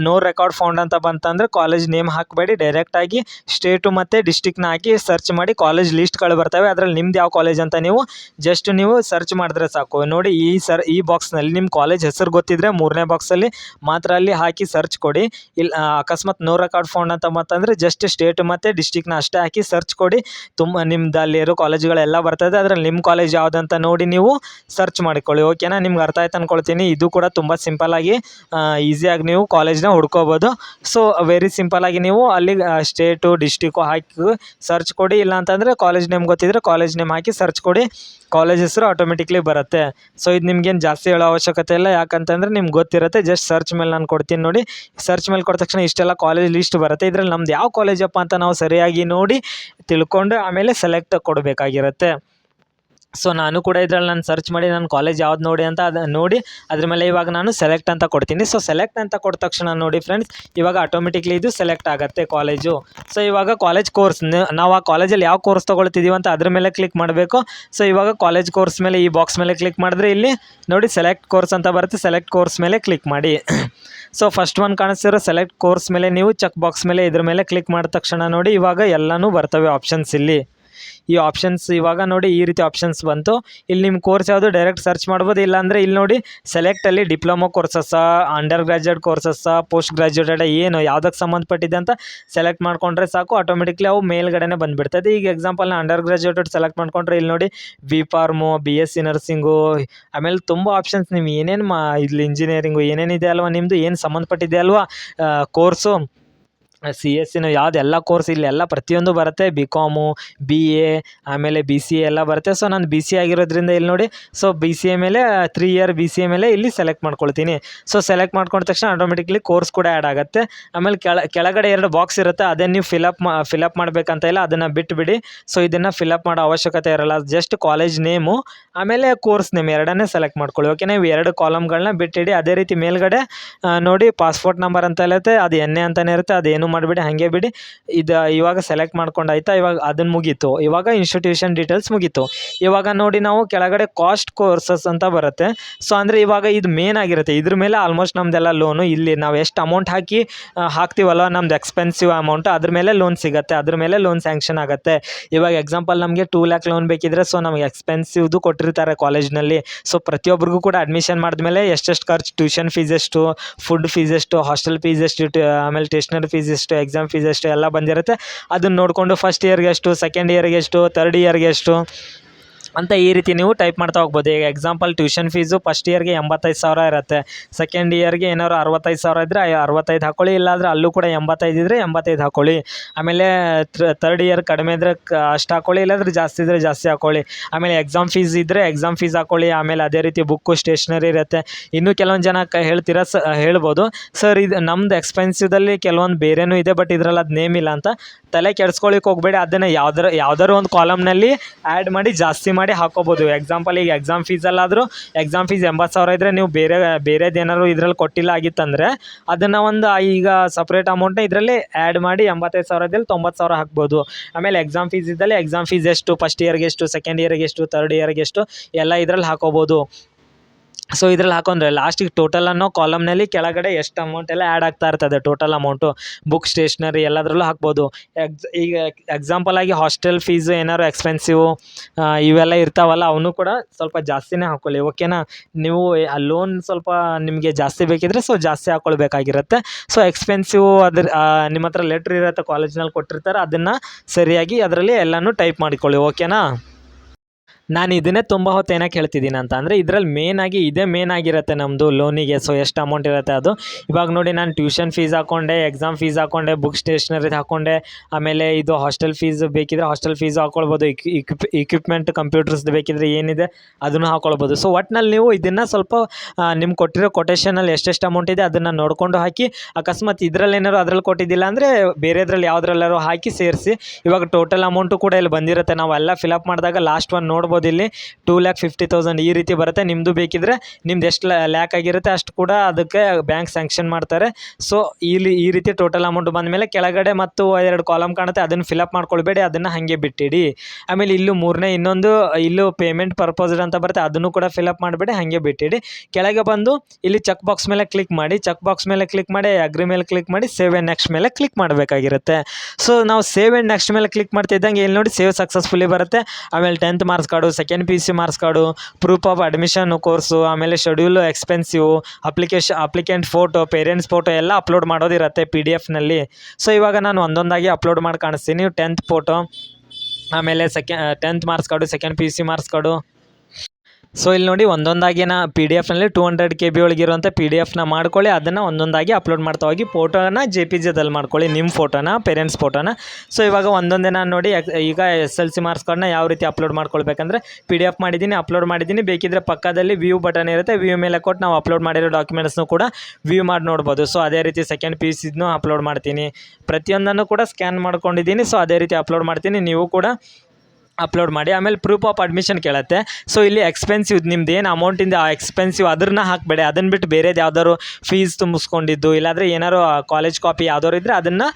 ನೋ ರೆಕಾರ್ಡ್ ಫೌಂಡ್ ಅಂತ ಬಂತಂದ್ರೆ ಕಾಲೇಜ್ ನೇಮ್ ಹಾಕಬೇಡಿ. ಡೈರೆಕ್ಟಾಗಿ ಸ್ಟೇಟು ಮತ್ತು ಡಿಸ್ಟಿಕ್ನ ಹಾಕಿ ಸರ್ಚ್ ಮಾಡಿ ಕಾಲೇಜ್ ಲಿಸ್ಟ್ಗಳು ಬರ್ತವೆ. ಅದ್ರಲ್ಲಿ ನಿಮ್ದು ಯಾವ ಕಾಲೇಜ್ ಅಂತ ನೀವು ಜಸ್ಟ್ ನೀವು ಸರ್ಚ್ ಮಾಡಿದ್ರೆ ಸಾಕು. ನೋಡಿ ಈ ಸರ್ ಈ ಬಾಕ್ಸ್ನಲ್ಲಿ ನಿಮ್ಮ ಕಾಲೇಜ್ ಹೆಸರು ಗೊತ್ತಿದ್ದರೆ ಮೂರನೇ ಬಾಕ್ಸಲ್ಲಿ ಮಾತ್ರ ಅಲ್ಲಿ ಹಾಕಿ ಸರ್ಚ್ ಕೊಡಿ. ಇಲ್ಲ ಅಕಸ್ಮಾತ್ ನೋ ರೆಕಾರ್ಡ್ ಫೌಂಡ್ ಅಂತ ಬಂತಂದರೆ ಜಸ್ಟ್ ಸ್ಟೇಟ್ ಮತ್ತು ಡಿಸ್ಟಿಕ್ನ ಅಷ್ಟೇ ಹಾಕಿ ಸರ್ಚ್ ಕೊಡಿ. ತುಂಬ ನಿಮ್ದು ಅಲ್ಲಿರೋ ಕಾಲೇಜುಗಳೆಲ್ಲ ಬರ್ತದೆ. ಅದ್ರಲ್ಲಿ ನಿಮ್ಮ ಕಾಲೇಜ್ ಯಾವುದಂತ ನೋಡಿ ನೀವು ಸರ್ಚ್ ಮಾಡಿಕೊಳ್ಳಿ. ಓಕೆನಾ ನಿಮ್ಗೆ ಅರ್ಥ ಆಯ್ತು ಅಂದ್ಕೊಳ್ತೀನಿ ಇದು ಕೂಡ ತುಂಬ ಸಿಂಪಲ್ಲಾಗಿ ಈಸಿಯಾಗಿ ನೀವು ಕಾಲೇಜ್ನ ಹುಡ್ಕೋಬೋದು. ಸೊ ವೆರಿ ಸಿಂಪಲ್ಲಾಗಿ ನೀವು ಅಲ್ಲಿ ಸ್ಟೇಟು ಡಿಸ್ಟಿಕ್ಕು ಹಾಕಿ ಸರ್ಚ್ ಕೊಡಿ. ಇಲ್ಲ ಅಂತಂದರೆ ಕಾಲೇಜ್ ನೇಮ್ ಗೊತ್ತಿದ್ರೆ ಕಾಲೇಜ್ ನೇಮ್ ಹಾಕಿ ಸರ್ಚ್ ಕೊಡಿ. ಕಾಲೇಜ್ ಹೆಸರು ಆಟೋಮೆಟಿಕ್ಲಿ ಬರುತ್ತೆ. ಸೊ ಇದು ನಿಮ್ಗೇನು ಜಾಸ್ತಿ ಹೇಳೋ ಅವಶ್ಯಕತೆ ಇಲ್ಲ. ಯಾಕಂತಂದರೆ ನಿಮ್ಗೆ ಗೊತ್ತಿರುತ್ತೆ. ಜಸ್ಟ್ ಸರ್ಚ್ ಮೇಲೆ ನಾನು ಕೊಡ್ತೀನಿ ನೋಡಿ. ಸರ್ಚ್ ಮೇಲೆ ಕೊಟ್ಟ ತಕ್ಷಣ ಇಷ್ಟೆಲ್ಲ ಕಾಲೇಜ್ ಲಿಸ್ಟ್ ಬರುತ್ತೆ. ಇದ್ರಲ್ಲಿ ನಮ್ದು ಯಾವ ಕಾಲೇಜಪ್ಪ ಅಂತ ನಾವು ಸರಿಯಾಗಿ ನೋಡಿ ತಿಳ್ಕೊಂಡು ಆಮೇಲೆ ಸೆಲೆಕ್ಟ್ ಕೊಡಬೇಕಾಗಿರುತ್ತೆ. ಸೊ ನಾನು ಕೂಡ ಇದ್ರಲ್ಲಿ ನಾನು ಸರ್ಚ್ ಮಾಡಿ ನಾನು ಕಾಲೇಜ್ ಯಾವ್ದು ನೋಡಿ ಅಂತ ಅದನ್ನು ನೋಡಿ ಅದ್ರ ಮೇಲೆ ಇವಾಗ ನಾನು ಸೆಲೆಕ್ಟ್ ಅಂತ ಕೊಡ್ತೀನಿ. ಸೊ ಸೆಲೆಕ್ಟ್ ಅಂತ ಕೊಟ್ಟ ತಕ್ಷಣ ನೋಡಿ ಫ್ರೆಂಡ್ಸ್ ಇವಾಗ ಆಟೋಮೆಟಿಕ್ಲಿ ಇದು ಸೆಲೆಕ್ಟ್ ಆಗುತ್ತೆ ಕಾಲೇಜು ಸೊ ಇವಾಗ ಕಾಲೇಜ್ ಕೋರ್ಸ್ ನಾವು ಆ ಕಾಲೇಜಲ್ಲಿ ಯಾವ ಕೋರ್ಸ್ ತೊಗೊಳ್ತಿದ್ದೀವಿ ಅಂತ ಅದ್ರ ಮೇಲೆ ಕ್ಲಿಕ್ ಮಾಡಬೇಕು. ಸೊ ಇವಾಗ ಕಾಲೇಜ್ ಕೋರ್ಸ್ ಮೇಲೆ ಈ ಬಾಕ್ಸ್ ಮೇಲೆ ಕ್ಲಿಕ್ ಮಾಡಿದ್ರೆ ಇಲ್ಲಿ ನೋಡಿ ಸೆಲೆಕ್ಟ್ ಕೋರ್ಸ್ ಅಂತ ಬರುತ್ತೆ ಸೆಲೆಕ್ಟ್ ಕೋರ್ಸ್ ಮೇಲೆ ಕ್ಲಿಕ್ ಮಾಡಿ. ಸೊ ಫಸ್ಟ್ ಒನ್ ಕಾಣಿಸ್ತಿರೋ ಸೆಲೆಕ್ಟ್ ಕೋರ್ಸ್ ಮೇಲೆ ನೀವು ಚೆಕ್ ಬಾಕ್ಸ್ ಮೇಲೆ ಇದ್ರ ಮೇಲೆ ಕ್ಲಿಕ್ ಮಾಡಿದ ತಕ್ಷಣ ನೋಡಿ ಇವಾಗ ಎಲ್ಲನೂ ಬರ್ತವೆ ಆಪ್ಷನ್ಸ್ ಇಲ್ಲಿ. ಈ ಆಪ್ಷನ್ಸ್ ಇವಾಗ ನೋಡಿ ಈ ರೀತಿ ಆಪ್ಷನ್ಸ್ ಬಂತು. ಇಲ್ಲಿ ನಿಮ್ಮ ಕೋರ್ಸ್ ಯಾವುದು ಡೈರೆಕ್ಟ್ ಸರ್ಚ್ ಮಾಡ್ಬೋದು, ಇಲ್ಲಾಂದರೆ ಇಲ್ಲಿ ನೋಡಿ ಸೆಲೆಕ್ಟಲ್ಲಿ ಡಿಪ್ಲೊಮೊ ಕೋರ್ಸಸ್ಸಾ ಅಂಡರ್ ಗ್ರಾಜುಯೇಟ್ ಕೋರ್ಸಸ್ಸಾ ಪೋಸ್ಟ್ ಗ್ರಾಜುಯೇಟೆಡ್ ಏನು ಯಾವುದಕ್ಕೆ ಸಂಬಂಧಪಟ್ಟಿದೆ ಅಂತ ಸೆಲೆಕ್ಟ್ ಮಾಡ್ಕೊಂಡ್ರೆ ಸಾಕು. ಆಟೋಮೆಟಿಕ್ಲಿ ಅವು ಮೇಲ್ಗಡೆನೇ ಬಂದುಬಿಡ್ತದೆ. ಈಗ ಎಕ್ಸಾಂಪಲ್ನ ಅಂಡರ್ ಗ್ರಾಜುಯೇಟೆಡ್ ಸೆಲೆಕ್ಟ್ ಮಾಡ್ಕೊಂಡ್ರೆ ಇಲ್ಲಿ ನೋಡಿ B pharm B S C nursing ಆಮೇಲೆ ತುಂಬ ಆಪ್ಷನ್ಸ್ ನಿಮ್ಗೆ ಏನೇನು ಮಾ ಇಲ್ಲಿ ಇಂಜಿನಿಯರಿಂಗು ಏನೇನಿದೆ ಅಲ್ವಾ ನಿಮ್ಮದು ಏನು ಸಂಬಂಧಪಟ್ಟಿದೆ ಅಲ್ವಾ ಕೋರ್ಸು ಸಿ ಎಸ್ ಸಿನ ಯಾವ್ದು ಎಲ್ಲ ಕೋರ್ಸ್ ಇಲ್ಲಿ ಎಲ್ಲ ಪ್ರತಿಯೊಂದು ಬರುತ್ತೆ. ಬಿ ಕಾಮು ಬಿ ಎ ಆಮೇಲೆ ಬಿ ಸಿ ಎಲ್ಲ ಬರುತ್ತೆ. ಸೊ ನಾನು ಬಿ ಸಿ ಆಗಿರೋದ್ರಿಂದ ಇಲ್ಲಿ ನೋಡಿ ಸೊ ಬಿ ಸಿ ಎ ಮೇಲೆ three year B C A ಮೇಲೆ ಇಲ್ಲಿ ಸೆಲೆಕ್ಟ್ ಮಾಡ್ಕೊಳ್ತೀನಿ. ಸೊ ಸೆಲೆಕ್ಟ್ ಮಾಡ್ಕೊಂಡ ತಕ್ಷಣ ಆಟೋಮೆಟಿಕ್ಲಿ ಕೋರ್ಸ್ ಕೂಡ ಆ್ಯಡ್ ಆಗುತ್ತೆ. ಆಮೇಲೆ ಕೆಳ, ಕೆಳಗಡೆ ಎರಡು ಬಾಕ್ಸ್ ಇರುತ್ತೆ. ಅದನ್ನು ನೀವು ಫಿಲಪ್ ಮಾ ಫಿಲಪ್ ಮಾಡಬೇಕಂತ ಇಲ್ಲ, ಅದನ್ನು ಬಿಟ್ಬಿಡಿ. ಸೊ ಇದನ್ನು ಫಿಲಪ್ ಮಾಡೋ ಅವಶ್ಯಕತೆ ಇರಲ್ಲ. ಜಸ್ಟ್ ಕಾಲೇಜ್ ನೇಮು ಆಮೇಲೆ ಕೋರ್ಸ್ ನೇಮ್ ಎರಡನ್ನೇ ಸೆಲೆಕ್ಟ್ ಮಾಡ್ಕೊಳ್ಳಿ. ಓಕೆ ನೀವು ಎರಡು ಕಾಲಮ್ಗಳನ್ನ ಬಿಟ್ಟಿಡಿ. ಅದೇ ರೀತಿ ಮೇಲ್ಗಡೆ ನೋಡಿ ಪಾಸ್ಪೋರ್ಟ್ ನಂಬರ್ ಅಂತ ಇರುತ್ತೆ. ಅದು ಎನ್ ಎ ಅಂತಲೇ ಇರುತ್ತೆ. ಅದೇನು ಮಾಡಿಬಿಡಿ, ಹಾಗೆ ಬಿಡಿ. ಇದು ಇವಾಗ ಸೆಲೆಕ್ಟ್ ಮಾಡ್ಕೊಂಡು ಆಯ್ತಾ, ಇವಾಗ ಅದನ್ನು ಮುಗೀತು. ಇವಾಗ ಇನ್ಸ್ಟಿಟ್ಯೂಷನ್ ಡೀಟೇಲ್ಸ್ ಮುಗೀತು. ಇವಾಗ ನೋಡಿ ನಾವು ಕೆಳಗಡೆ ಕಾಸ್ಟ್ ಕೋರ್ಸಸ್ ಅಂತ ಬರುತ್ತೆ. ಸೊ ಅಂದರೆ ಇವಾಗ ಇದು ಮೇನ್ ಆಗಿರುತ್ತೆ. ಇದ್ರ ಮೇಲೆ ಆಲ್ಮೋಸ್ಟ್ ನಮ್ಮದೆಲ್ಲ ಲೋನು ಇಲ್ಲಿ ನಾವು ಎಷ್ಟು ಅಮೌಂಟ್ ಹಾಕಿ ಹಾಕ್ತೀವಲ್ಲ, ನಮ್ದು ಎಕ್ಸ್ಪೆನ್ಸಿವ್ ಅಮೌಂಟ್ ಅದ್ರ ಮೇಲೆ ಲೋನ್ ಸಿಗುತ್ತೆ. ಅದ್ರ ಮೇಲೆ ಲೋನ್ ಸ್ಯಾಂಕ್ಷನ್ ಆಗುತ್ತೆ. ಇವಾಗ ಎಕ್ಸಾಂಪಲ್ ನಮಗೆ ಟೂ ಲ್ಯಾಕ್ ಲೋನ್ ಬೇಕಿದ್ರೆ ಸೊ ನಮಗೆ ಎಕ್ಸ್ಪೆನ್ಸಿವ್ದು ಕೊಟ್ಟಿರ್ತಾರೆ ಕಾಲೇಜ್ನಲ್ಲಿ ಸೊ ಪ್ರತಿಯೊಬ್ಬರಿಗೂ ಕೂಡ ಅಡ್ಮಿಷನ್ ಮಾಡಿದ್ಮೇಲೆ ಎಷ್ಟೆಷ್ಟು ಖರ್ಚು ಟ್ಯೂಷನ್ ಫೀಸ್ ಎಷ್ಟು ಫುಡ್ ಫೀಸ್ ಎಷ್ಟು ಹಾಸ್ಟೆಲ್ ಫೀಸ್ ಎಷ್ಟು ಆಮೇಲೆ ಟೇಷ್ನರಿ ಫೀಸ್ ಎಷ್ಟು ಎಕ್ಸಾಮ್ ಫೀಸ್ ಎಷ್ಟು ಎಲ್ಲ ಬಂದಿರುತ್ತೆ. ಅದನ್ನ ನೋಡಿಕೊಂಡು ಫಸ್ಟ್ ಇಯರ್ಗೆ ಎಷ್ಟು ಸೆಕೆಂಡ್ ಇಯರ್ಗೆ ಎಷ್ಟು ತರ್ಡ್ ಇಯರ್ಗೆ ಎಷ್ಟು ಅಂತ ಈ ರೀತಿ ನೀವು ಟೈಪ್ ಮಾಡ್ತಾ ಹೋಗ್ಬೋದು. ಈಗ ಎಕ್ಸಾಂಪಲ್ ಟ್ಯೂಷನ್ ಫೀಸು ಫಸ್ಟ್ ಇಯರ್ಗೆ ಎಂಬತ್ತೈದು ಸಾವಿರ ಇರುತ್ತೆ. ಸೆಕೆಂಡ್ ಇಯರ್ಗೆ ಏನಾದ್ರು ಅರವತ್ತೈದು ಸಾವಿರ ಇದ್ದರೆ ಅರವತ್ತೈದು ಹಾಕೊಳ್ಳಿ. ಇಲ್ಲಾಂದ್ರೆ ಅಲ್ಲೂ ಕೂಡ ಎಂಬತ್ತೈದು ಇದ್ದರೆ ಎಂಬತ್ತೈದು ಹಾಕೊಳ್ಳಿ. ಆಮೇಲೆ ಥರ್ಡ್ ಇಯರ್ ಕಡಿಮೆ ಇದ್ದರೆ ಅಷ್ಟು ಹಾಕೊಳ್ಳಿ. ಇಲ್ಲಾಂದ್ರೆ ಜಾಸ್ತಿ ಇದ್ದರೆ ಜಾಸ್ತಿ ಹಾಕೊಳ್ಳಿ. ಆಮೇಲೆ ಎಕ್ಸಾಮ್ ಫೀಸ್ ಇದ್ದರೆ ಎಕ್ಸಾಮ್ ಫೀಸ್ ಹಾಕೊಳ್ಳಿ. ಆಮೇಲೆ ಅದೇ ರೀತಿ ಬುಕ್ಕು ಸ್ಟೇಷ್ನರಿ ಇರುತ್ತೆ. ಇನ್ನೂ ಕೆಲವೊಂದು ಜನ ಕ, ಹೇಳ್ತೀರಾ ಸ, ಹೇಳ್ಬೋದು. ಸರ್ ಇದು ನಮ್ದು ಎಕ್ಸ್ಪೆನ್ಸಿವ್ದಲ್ಲಿ ಕೆಲವೊಂದು ಬೇರೆನೂ ಇದೆ ಬಟ್ ಇದರಲ್ಲಿ ಅದು ನೇಮ್ ಇಲ್ಲ ಅಂತ. ತಲೆ ಕೆಡ್ಸ್ಕೊಳಿಕ್ಕೆ ಹೋಗಬೇಡಿ, ಅದನ್ನು ಯಾವ್ದಾರ, ಯಾವ್ದಾರು ಒಂದು ಕಾಲಮ್ನಲ್ಲಿ ಆ್ಯಡ್ ಮಾಡಿ ಜಾಸ್ತಿ ಮಾಡಿ ಹಾಕೋಬೋದು. ಎಕ್ಸಾಂಪಲ್ ಈಗ ಎಕ್ಸಾಮ್ ಫೀಸಲ್ಲಾದರೂ ಎಕ್ಸಾಮ್ ಫೀಸ್ ಎಂಬತ್ತು ಸಾವಿರ ಇದ್ದರೆ ನೀವು ಬೇರೆ, ಬೇರೆದು ಏನಾದ್ರು ಇದ್ರಲ್ಲಿ ಕೊಟ್ಟಿಲ್ಲ ಆಗಿತ್ತಂದರೆ, ಅದನ್ನು ಒಂದು ಈಗ ಸಪ್ರೇಟ್ ಅಮೌಂಟ್ನ ಇದರಲ್ಲಿ ಆ್ಯಡ್ ಮಾಡಿ ಎಂಬತ್ತೈದು ಸಾವಿರದಲ್ಲಿ ತೊಂಬತ್ತು ಸಾವಿರ ಹಾಕ್ಬೋದು. ಆಮೇಲೆ ಎಕ್ಸಾಮ್ ಫೀಸ್ ಇದ್ದಲ್ಲಿ ಎಕ್ಸಾಮ್ ಫೀಸ್ ಎಷ್ಟು ಫಸ್ಟ್ ಇಯರ್ಗೆ ಎಷ್ಟು ಸೆಕೆಂಡ್ ಇಯರ್ಗೆ ಎಷ್ಟು ತರ್ಡ್ ಇಯರ್ಗೆ ಎಷ್ಟು, ಎಲ್ಲ ಇದ್ರಲ್ಲಿ ಹಾಕೋಬೋದು. ಸೊ ಇದ್ರಲ್ಲಿ ಹಾಕೊಂಡ್ರೆ ಲಾಸ್ಟಿಗೆ ಟೋಟಲ್ ಅನ್ನೋ ಕಾಲಮ್ನಲ್ಲಿ ಕೆಳಗಡೆ ಎಷ್ಟು ಅಮೌಂಟ್ ಎಲ್ಲ ಆ್ಯಡ್ ಆಗ್ತಾ ಇರ್ತದೆ ಟೋಟಲ್ ಅಮೌಂಟು ಬುಕ್ ಸ್ಟೇಷ್ನರಿ ಎಲ್ಲದರಲ್ಲೂ ಹಾಕ್ಬೋದು. ಈಗ ಎಕ್ಸಾಂಪಲ್ ಆಗಿ ಹಾಸ್ಟೆಲ್ ಫೀಸ್ ಏನಾದ್ರು ಎಕ್ಸ್ಪೆನ್ಸಿವ್ ಇವೆಲ್ಲ ಇರ್ತಾವಲ್ಲ ಅವನು ಕೂಡ ಸ್ವಲ್ಪ ಜಾಸ್ತಿನೇ ಹಾಕ್ಕೊಳ್ಳಿ ಓಕೆನಾ ನೀವು, ಆ ಲೋನ್ ಸ್ವಲ್ಪ ನಿಮಗೆ ಜಾಸ್ತಿ ಬೇಕಿದ್ರೆ ಸೊ ಜಾಸ್ತಿ ಹಾಕ್ಕೊಳ್ಬೇಕಾಗಿರುತ್ತೆ ಸೊ ಎಕ್ಸ್ಪೆನ್ಸಿವ್ ಅದ್ರ ನಿಮ್ಮ ಹತ್ರ ಲೆಟ್ರ್ ಇರುತ್ತೆ ಕಾಲೇಜ್ನಲ್ಲಿ ಕೊಟ್ಟಿರ್ತಾರೆ, ಅದನ್ನು ಸರಿಯಾಗಿ ಅದರಲ್ಲಿ ಎಲ್ಲನೂ ಟೈಪ್ ಮಾಡಿಕೊಳ್ಳಿ. ಓಕೆನಾ ನಾನು ಇದನ್ನೇ ತುಂಬ ಹೊತ್ತು ಏನಕ್ಕೆ ಹೇಳ್ತಿದ್ದೀನಿ ಅಂತ. ಅಂದರೆ ಇದರಲ್ಲಿ ಮೇನ್ ಆಗಿ ಇದೇ ಮೇನ್ ಆಗಿರುತ್ತೆ ನಮ್ಮದು ಲೋನಿಗೆ ಸೊ ಎಷ್ಟು ಅಮೌಂಟ್ ಇರುತ್ತೆ ಅದು. ಇವಾಗ ನೋಡಿ ನಾನು ಟ್ಯೂಷನ್ ಫೀಸ್ ಹಾಕ್ಕೊಂಡೆ ಎಕ್ಸಾಮ್ ಫೀಸ್ ಹಾಕೊಂಡೆ ಬುಕ್ ಸ್ಟೇಷನರಿ ಹಾಕೊಂಡೆ, ಆಮೇಲೆ ಇದು ಹಾಸ್ಟೆಲ್ ಫೀಸ್ ಬೇಕಿದ್ರೆ ಹಾಸ್ಟೆಲ್ ಫೀಸ್ ಹಾಕ್ಕೊಳ್ಬೋದು ಇಕ್ವಿಪ್ ಇಕ್ವಿಪ್ಮೆಂಟ್ ಕಂಪ್ಯೂಟರ್ಸ್ ಬೇಕಿದ್ರೆ ಏನಿದೆ ಅದನ್ನು ಹಾಕ್ಕೊಳ್ಬೋದು ಸೊ ಒಟ್ನಲ್ಲಿ ನೀವು ಇದನ್ನು ಸ್ವಲ್ಪ ನಿಮ್ಗೆ ಕೊಟ್ಟಿರೋ ಕೊಟೇಷನಲ್ಲಿ ಎಷ್ಟೆಷ್ಟು ಅಮೌಂಟ್ ಇದೆ ಅದನ್ನು ನೋಡಿಕೊಂಡು ಹಾಕಿ, ಅಕಸ್ಮಾತ್ ಇದರಲ್ಲಿ ಏನಾದ್ರು ಅದ್ರಲ್ಲಿ ಕೊಟ್ಟಿದ್ದಿಲ್ಲ ಅಂದರೆ ಬೇರೆದ್ರಲ್ಲಿ ಯಾವುದ್ರಲ್ಲಾರು ಹಾಕಿ ಸೇರಿಸಿ. ಇವಾಗ ಟೋಟಲ್ ಅಮೌಂಟು ಕೂಡ ಇಲ್ಲಿ ಬಂದಿರುತ್ತೆ. ನಾವು ಎಲ್ಲ ಫಿಲಪ್ ಮಾಡಿದಾಗ ಲಾಸ್ಟ್ ಒನ್ ನೋಡ್ಬೋದು. ನೋಡ್ಬೋದು ಇಲ್ಲಿ. ಟೂ ಲ್ಯಾಕ್ ಫಿಫ್ಟಿ ತೌಸಂಡ್ ಈ ರೀತಿ ಬರುತ್ತೆ. ನಿಮ್ಮದು ಬೇಕಿದ್ರೆ ನಿಮ್ದು ಎಷ್ಟು ಲ್ಯಾಕ್ ಆಗಿರುತ್ತೆ ಅಷ್ಟು ಕೂಡ ಅದಕ್ಕೆ ಬ್ಯಾಂಕ್ ಸ್ಯಾಂಕ್ಷನ್ ಮಾಡ್ತಾರೆ. ಸೊ ಇಲ್ಲಿ ಈ ರೀತಿ ಟೋಟಲ್ ಅಮೌಂಟ್ ಬಂದ ಮೇಲೆ ಕೆಳಗಡೆ ಮತ್ತು ಎರಡು ಕಾಲಮ್ ಕಾಣುತ್ತೆ. ಅದನ್ನು ಫಿಲಪ್ ಮಾಡ್ಕೊಳ್ಬೇಡಿ. ಅದನ್ನು ಹಾಗೆ ಬಿಟ್ಟಿಡಿ. ಆಮೇಲೆ ಇಲ್ಲೂ ಮೂರನೇ ಇನ್ನೊಂದು, ಇಲ್ಲೂ ಪೇಮೆಂಟ್ ಪರ್ಪೋಸ್ಡ್ ಅಂತ ಬರುತ್ತೆ. ಅದನ್ನು ಕೂಡ ಫಿಲಪ್ ಮಾಡಬೇಡಿ. ಹಾಗೆ ಬಿಟ್ಟಿಡಿ. ಕೆಳಗೆ ಬಂದು ಇಲ್ಲಿ ಚೆಕ್ ಬಾಕ್ಸ್ ಮೇಲೆ ಕ್ಲಿಕ್ ಮಾಡಿ ಚೆಕ್ ಬಾಕ್ಸ್ ಮೇಲೆ ಕ್ಲಿಕ್ ಮಾಡಿ ಅಗ್ರಿ ಮೇಲೆ ಕ್ಲಿಕ್ ಮಾಡಿ ಸೇವ್ ಆ್ಯಂಡ್ ನೆಕ್ಸ್ಟ್ ಮೇಲೆ ಕ್ಲಿಕ್ ಮಾಡಬೇಕಾಗಿರುತ್ತೆ. ಸೊ ನಾವು ಸೇವ್ ಆ್ಯಂಡ್ ನೆಕ್ಸ್ಟ್ ಮೇಲೆ ಕ್ಲಿಕ್ ಮಾಡ್ತಿದ್ದಂಗೆ ಇಲ್ಲಿ ನೋಡಿ ಸೇವ್ ಸಕ್ಸಸ್ಫುಲಿ ಬರುತ್ತೆ. ಆಮೇಲೆ tenth marks card second P U C marks card proof of admission course ಆಮೇಲೆ schedule expensive application applicant photo parents photo ಎಲ್ಲ ಅಪ್ಲೋಡ್ ಮಾಡೋದಿರುತ್ತೆ ಪಿ ಡಿ ಎಫ್ನಲ್ಲಿ ಸೊ ಇವಾಗ ನಾನು ಒಂದೊಂದಾಗಿ ಅಪ್ಲೋಡ್ ಮಾಡಿ ಕಾಣಿಸ್ತೀನಿ ಟೆಂತ್ ಫೋಟೋ ಆಮೇಲೆ ಸೆಕೆ tenth marks card second P U C marks card. So ಇಲ್ಲಿ ನೋಡಿ ಒಂದೊಂದಾಗಿನ ಪಿ ಡಿ ಎಫ್ನಲ್ಲಿ ಟೂ ಹಂಡ್ರೆಡ್ ಕೆ ಬಿ ಒಳಗಿರುವಂಥ ಪಿ ಡಿ ಎಫ್ನ ಮಾಡ್ಕೊಳ್ಳಿ. ಅದನ್ನು ಒಂದೊಂದಾಗಿ ಅಪ್ಲೋಡ್ ಮಾಡ್ತಾ ಹೋಗಿ ಫೋಟೋನ ಜೆ ಪಿ ಜಿದಲ್ಲಿ ಮಾಡ್ಕೊಳ್ಳಿ. ನಿಮ್ಮ ಫೋಟೋನ ಪೇರೆಂಟ್ಸ್ ಫೋಟೋನ ಸೊ ಇವಾಗ ಒಂದೊಂದೇ ನಾನು ನೋಡಿ ಈಗ ಎಸ್ ಎಲ್ ಸಿ ಮಾರ್ಕ್ಸ್ ಯಾವ ರೀತಿ ಅಪ್ಲೋಡ್ ಮಾಡ್ಕೊಳ್ಬೇಕಂದ್ರೆ ಪಿ ಡಿ ಎಫ್ ಮಾಡಿದ್ದೀನಿ ಅಪ್ಲೋಡ್ ಮಾಡಿದ್ದೀನಿ. ಬೇಕಿದ್ರೆ ಪಕ್ಕದಲ್ಲಿ ವ್ಯೂ ಬಟನ್ ಇರುತ್ತೆ. ವ್ಯೂ ಮೇಲೆ ಕೊಟ್ಟು ನಾವು ಅಪ್ಲೋಡ್ ಮಾಡಿರೋ ಡಾಕ್ಯುಮೆಂಟ್ಸ್ನು ಕೂಡ ವ್ಯೂ ಮಾಡಿ ನೋಡ್ಬೋದು. ಸೊ ಅದೇ ರೀತಿ ಸೆಕೆಂಡ್ ಪಿ ಯು ಸಿದ್ನು ಅಪ್ಲೋಡ್ ಮಾಡ್ತೀನಿ. ಪ್ರತಿಯೊಂದನ್ನು ಕೂಡ ಸ್ಕ್ಯಾನ್ ಮಾಡ್ಕೊಂಡಿದ್ದೀನಿ. ಸೊ ಅದೇ ರೀತಿ ಅಪ್ಲೋಡ್ ಮಾಡ್ತೀನಿ. ನೀವು ಕೂಡ ಅಪ್ಲೋಡ್ ಮಾಡಿ, ಆಮೇಲೆ ಪ್ರೂಫ್ ಆಫ್ ಅಡ್ಮಿಷನ್ ಕೇಳುತ್ತೆ. ಸೊ ಇಲ್ಲಿ ಎಕ್ಸ್ಪೆನ್ಸಿವ್ ನಿಮ್ದು ಏನು ಅಮೌಂಟಿಂದ ಆ ಎಕ್ಸ್ಪೆನ್ಸಿವ್ ಅದನ್ನ ಹಾಕಬೇಡಿ. ಅದನ್ನು ಬಿಟ್ಟು ಬೇರೆದು ಯಾವ್ದಾದ್ರು ಫೀಸ್ ತುಂಬಿಸ್ಕೊಂಡಿದ್ದು, ಇಲ್ಲಾಂದರೆ ಏನಾರು ಕಾಲೇಜ್ ಕಾಪಿ ಯಾವ್ದಾದ್ರು ಇದ್ದರೆ ಅದನ್ನು